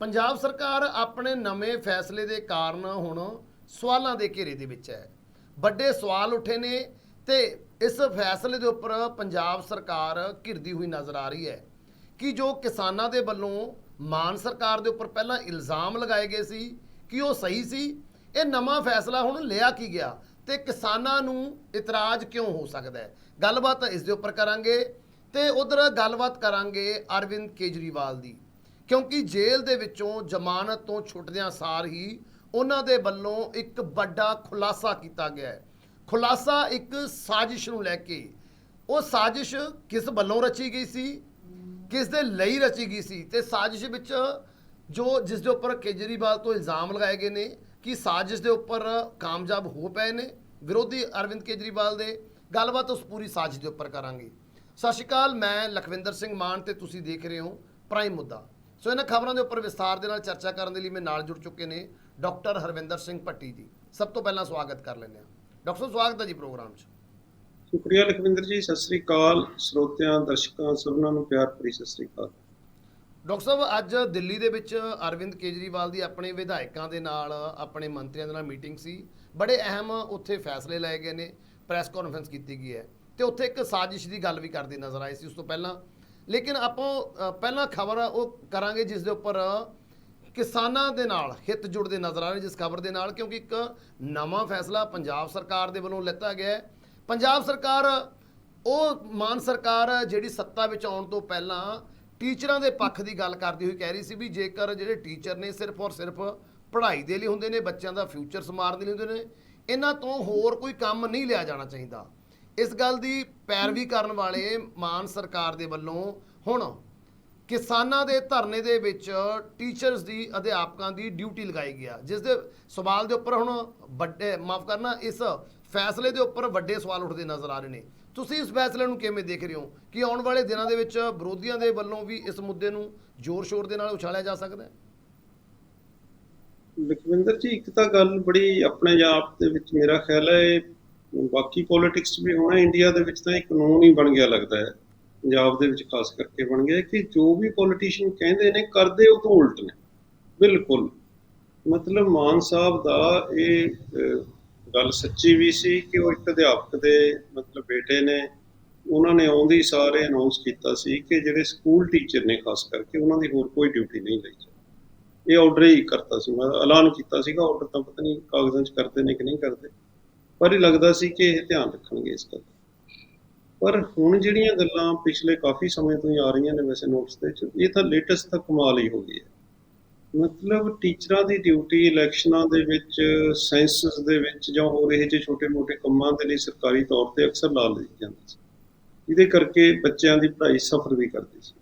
ਪੰਜਾਬ ਸਰਕਾਰ ਆਪਣੇ ਨਵੇਂ ਫੈਸਲੇ ਦੇ ਕਾਰਨ ਹੁਣ ਸਵਾਲਾਂ ਦੇ ਘੇਰੇ ਦੇ ਵਿੱਚ ਹੈ। ਵੱਡੇ ਸਵਾਲ ਉੱਠੇ ਨੇ ਤੇ ਇਸ ਫੈਸਲੇ ਦੇ ਉੱਪਰ ਪੰਜਾਬ ਸਰਕਾਰ ਘਿਰਦੀ ਹੋਈ ਨਜ਼ਰ ਆ ਰਹੀ ਹੈ ਕਿ ਜੋ ਕਿਸਾਨਾਂ ਦੇ ਵੱਲੋਂ ਮਾਨ ਸਰਕਾਰ ਦੇ ਉੱਪਰ ਪਹਿਲਾਂ ਇਲਜ਼ਾਮ ਲਗਾਏ ਗਏ ਸੀ ਕਿ ਉਹ ਸਹੀ ਸੀ, ਇਹ ਨਵਾਂ ਫੈਸਲਾ ਹੁਣ ਲਿਆ ਕੀ ਗਿਆ ਤੇ ਕਿਸਾਨਾਂ ਨੂੰ ਇਤਰਾਜ਼ ਕਿਉਂ ਹੋ ਸਕਦਾ ਹੈ? ਗੱਲਬਾਤ ਇਸ ਦੇ ਉੱਪਰ ਕਰਾਂਗੇ ਤੇ ਉਧਰ ਗੱਲਬਾਤ ਕਰਾਂਗੇ ਅਰਵਿੰਦ ਕੇਜਰੀਵਾਲ ਦੀ। ਕਿਉਂਕਿ ਜੇਲ੍ਹ ਦੇ ਵਿੱਚੋਂ ਜ਼ਮਾਨਤ ਤੋਂ ਛੁੱਟਦਿਆਂ ਸਾਰ ਹੀ ਉਹਨਾਂ ਦੇ ਵੱਲੋਂ ਇੱਕ ਵੱਡਾ ਖੁਲਾਸਾ ਕੀਤਾ ਗਿਆ ਹੈ। ਖੁਲਾਸਾ ਇੱਕ ਸਾਜ਼ਿਸ਼ ਨੂੰ ਲੈ ਕੇ। ਉਹ ਸਾਜ਼ਿਸ਼ ਕਿਸ ਵੱਲੋਂ ਰਚੀ ਗਈ ਸੀ? ਕਿਸ ਦੇ ਲਈ ਰਚੀ ਗਈ ਸੀ? ਤੇ ਸਾਜ਼ਿਸ਼ ਵਿੱਚ ਜੋ ਜਿਸ ਦੇ ਉੱਪਰ ਕੇਜਰੀਵਾਲ ਤੋਂ ਇਲਜ਼ਾਮ ਲਗਾਏ ਗਏ ਨੇ, ਕਿ ਸਾਜ਼ਿਸ਼ ਦੇ ਉੱਪਰ ਕਾਮਯਾਬ ਹੋ ਪਏ ਨੇ ਵਿਰੋਧੀ ਅਰਵਿੰਦ ਕੇਜਰੀਵਾਲ ਦੇ? ਗੱਲਬਾਤ ਉਸ ਪੂਰੀ ਸਾਜ਼ਿਸ਼ ਦੇ ਉੱਪਰ ਕਰਾਂਗੇ। ਸਤਿ ਸ਼੍ਰੀ ਅਕਾਲ, ਮੈਂ ਲਖਵਿੰਦਰ ਸਿੰਘ ਮਾਨ ਤੇ ਤੁਸੀਂ ਦੇਖ ਰਹੇ ਹੋ ਪ੍ਰਾਈਮ ਮੁੱਦਾ। ਸੋ ਇਹਨਾਂ ਖਬਰਾਂ ਦੇ ਉੱਪਰ ਵਿਸਥਾਰ ਦੇ ਨਾਲ ਚਰਚਾ ਕਰਨ ਦੇ ਲਈ ਮੇਰੇ ਨਾਲ ਜੁੜ ਚੁੱਕੇ ਨੇ ਡਾਕਟਰ ਹਰਵਿੰਦਰ ਸਿੰਘ ਭੱਟੀ ਜੀ। ਸਭ ਤੋਂ ਪਹਿਲਾਂ ਸਵਾਗਤ ਕਰ ਲੈਂਦੇ ਹਾਂ। ਡਾਕਟਰ ਸਾਹਿਬ ਸਵਾਗਤ ਹੈ ਜੀ ਪ੍ਰੋਗਰਾਮ 'ਚ। ਸ਼ੁਕਰੀਆ ਲਖਵਿੰਦਰ ਜੀ ਸਤਿ ਸ੍ਰੀ ਅਕਾਲ। ਸਰੋਤਿਆਂ ਦਰਸ਼ਕਾਂ ਸਭਨਾਂ ਨੂੰ ਪਿਆਰ ਭਰੀ ਸਤਿ ਸ੍ਰੀ ਅਕਾਲ। ਡਾਕਟਰ ਸਾਹਿਬ ਅੱਜ ਦਿੱਲੀ ਦੇ ਵਿੱਚ ਅਰਵਿੰਦ ਕੇਜਰੀਵਾਲ ਦੀ ਆਪਣੇ ਵਿਧਾਇਕਾਂ ਦੇ ਨਾਲ ਆਪਣੇ ਮੰਤਰੀਆਂ ਦੇ ਨਾਲ ਮੀਟਿੰਗ ਸੀ। ਬੜੇ ਅਹਿਮ ਉੱਥੇ ਫੈਸਲੇ ਲਏ ਗਏ ਨੇ ਪ੍ਰੈਸ ਕਾਨਫਰੰਸ ਕੀਤੀ ਗਈ ਹੈ। ਤੇ ਉੱਥੇ ਇੱਕ ਸਾਜ਼ਿਸ਼ ਦੀ ਗੱਲ ਵੀ ਕਰਦੇ ਨਜ਼ਰ ਆਈ ਸੀ। ਉਸ ਤੋਂ ਪਹਿਲਾਂ ਲੇਕਿਨ ਆਪਾਂ ਪਹਿਲਾਂ ਖਬਰ ਉਹ ਕਰਾਂਗੇ ਜਿਸ ਦੇ ਉੱਪਰ ਕਿਸਾਨਾਂ ਦੇ ਨਾਲ, ਹਿੱਤ ਜੁੜਦੇ ਨਜ਼ਰ ਆ ਰਹੇ ਜਿਸ ਖਬਰ ਦੇ ਨਾਲ, ਕਿਉਂਕਿ ਇੱਕ ਨਵਾਂ ਫੈਸਲਾ ਪੰਜਾਬ ਸਰਕਾਰ ਦੇ ਵੱਲੋਂ ਲਿੱਤਾ ਗਿਆ ਹੈ। ਪੰਜਾਬ ਸਰਕਾਰ, ਉਹ ਮਾਨ ਸਰਕਾਰ ਜਿਹੜੀ ਸੱਤਾ ਵਿੱਚ ਆਉਣ ਤੋਂ ਪਹਿਲਾਂ ਟੀਚਰਾਂ ਦੇ ਪੱਖ ਦੀ ਗੱਲ ਕਰਦੀ ਹੋਈ ਕਹਿ ਰਹੀ ਸੀ ਵੀ ਜੇਕਰ ਜਿਹੜੇ ਟੀਚਰ ਨੇ ਸਿਰਫ ਔਰ ਸਿਰਫ ਪੜ੍ਹਾਈ ਦੇ ਲਈ ਹੁੰਦੇ ਨੇ, ਬੱਚਿਆਂ ਦਾ ਫਿਊਚਰ ਸਮਾਰਨ ਦੇ ਲਈ ਹੁੰਦੇ ਨੇ, ਇਹਨਾਂ ਤੋਂ ਹੋਰ ਕੋਈ ਕੰਮ ਨਹੀਂ ਲਿਆ ਜਾਣਾ ਚਾਹੀਦਾ। ਇਸ ਗੱਲ ਦੀ ਪੈਰਵੀ ਕਰਨ ਵਾਲੇ ਮਾਨ ਸਰਕਾਰ ਦੇ ਵੱਲੋਂ ਹੁਣ ਕਿਸਾਨਾਂ ਦੇ ਧਰਨੇ ਦੇ ਵਿੱਚ ਟੀਚਰਸ ਦੀ, ਅਧਿਆਪਕਾਂ ਦੀ ਡਿਊਟੀ ਲਗਾਈ ਗਿਆ ਜਿਸ ਦੇ ਸਵਾਲ ਦੇ ਉੱਪਰ ਹੁਣ ਵੱਡੇ, ਮਾਫ ਕਰਨਾ, ਇਸ ਫੈਸਲੇ ਦੇ ਉੱਪਰ ਵੱਡੇ ਸਵਾਲ ਉੱਠਦੇ ਨਜ਼ਰ ਆ ਰਹੇ ਨੇ। ਤੁਸੀਂ ਇਸ ਫੈਸਲੇ ਨੂੰ ਕਿਵੇਂ ਦੇਖ ਰਹੇ ਹੋ? ਕਿ ਆਉਣ ਵਾਲੇ ਦਿਨਾਂ ਦੇ ਵਿੱਚ ਵਿਰੋਧੀਆਂ ਦੇ ਵੱਲੋਂ ਵੀ ਇਸ ਮੁੱਦੇ ਨੂੰ ਜ਼ੋਰ-ਸ਼ੋਰ ਦੇ ਨਾਲ ਉਛਾਲਿਆ ਜਾ ਸਕਦਾ ਹੈ? ਲਖਵਿੰਦਰ ਜੀ, ਇੱਕ ਤਾਂ ਗੱਲ ਬੜੀ ਆਪਣੇ ਆਪ ਦੇ ਵਿੱਚ ਮੇਰਾ ਖਿਆਲ ਹੈ ਬਾਕੀ ਪੋਲਿਟਿਕਸ ਵੀ ਹੋਣਾ ਇੰਡੀਆ ਦੇ ਵਿੱਚ ਤਾਂ ਇਹ ਕਾਨੂੰਨ ਹੀ ਬਣ ਗਿਆ ਲੱਗਦਾ ਹੈ। ਪੰਜਾਬ ਦੇ ਵਿੱਚ ਖਾਸ ਕਰਕੇ ਬਣ ਗਿਆ ਕਿ ਜੋ ਵੀ ਪੋਲੀਟੀਸ਼ੀਅਨ ਕਹਿੰਦੇ ਨੇ, ਕਰਦੇ ਉਹ ਤੋਂ ਉਲਟ ਨੇ। ਬਿਲਕੁਲ। ਮਤਲਬ ਮਾਨ ਸਾਹਿਬ ਦਾ ਇਹ ਗੱਲ ਸੱਚੀ ਵੀ ਸੀ ਕਿ ਉਹ ਇੱਕ ਅਧਿਆਪਕ ਦੇ ਮਤਲਬ ਬੇਟੇ ਨੇ, ਉਹਨਾਂ ਨੇ ਆਉਂਦੀ ਸਾਰੇ ਅਨਾਉਂਸ ਕੀਤਾ ਸੀ ਕਿ ਜਿਹੜੇ ਸਕੂਲ ਟੀਚਰ ਨੇ ਖਾਸ ਕਰਕੇ, ਉਹਨਾਂ ਦੀ ਹੋਰ ਕੋਈ ਡਿਊਟੀ ਨਹੀਂ ਲਈ। ਇਹ ਆਰਡਰ ਹੀ ਕਰਤਾ ਸੀ। ਮੈਂ ਐਲਾਨ ਕੀਤਾ ਸੀਗਾ ਆਰਡਰ ਤਾਂ ਪਤਾ ਨਹੀਂ ਕਾਗਜ਼ਾਂ 'ਚ ਕਰਦੇ ਨੇ ਕਿ ਨਹੀਂ ਕਰਦੇ। ਪਰ ਇਹ ਲੱਗਦਾ ਸੀ ਕਿ ਇਹ ਧਿਆਨ ਰੱਖਣਗੇ ਇਸ ਗੱਲ ਪਰ ਹੁਣ ਜਿਹੜੀਆਂ ਗੱਲਾਂ ਪਿਛਲੇ ਕਾਫੀ ਸਮੇਂ ਤੋਂ ਹੀ ਆ ਰਹੀਆਂ ਨੇ ਵੈਸੇ ਨੋਟਸ ਦੇ ਵਿੱਚ, ਇਹ ਤਾਂ ਲੇਟੈਸਟ ਤਾਂ ਕਮਾਲ ਹੀ ਹੋ ਗਈ ਹੈ। ਮਤਲਬ ਟੀਚਰਾਂ ਦੀ ਡਿਊਟੀ ਇਲੈਕਸ਼ਨਾਂ ਦੇ ਵਿੱਚ ਸੈਂਸਸ ਦੇ ਵਿੱਚ ਜਾਂ ਹੋਰ ਇਹ ਜਿਹੇ ਛੋਟੇ-ਮੋਟੇ ਕੰਮਾਂ ਦੇ ਲਈ ਸਰਕਾਰੀ ਤੌਰ ਤੇ ਅਕਸਰ ਲਾ ਲਈ ਜਾਂਦੀ ਸੀ। ਇਹਦੇ ਕਰਕੇ ਬੱਚਿਆਂ ਦੀ ਪੜ੍ਹਾਈ ਸਫਰ ਵੀ ਕਰਦੀ ਸੀ।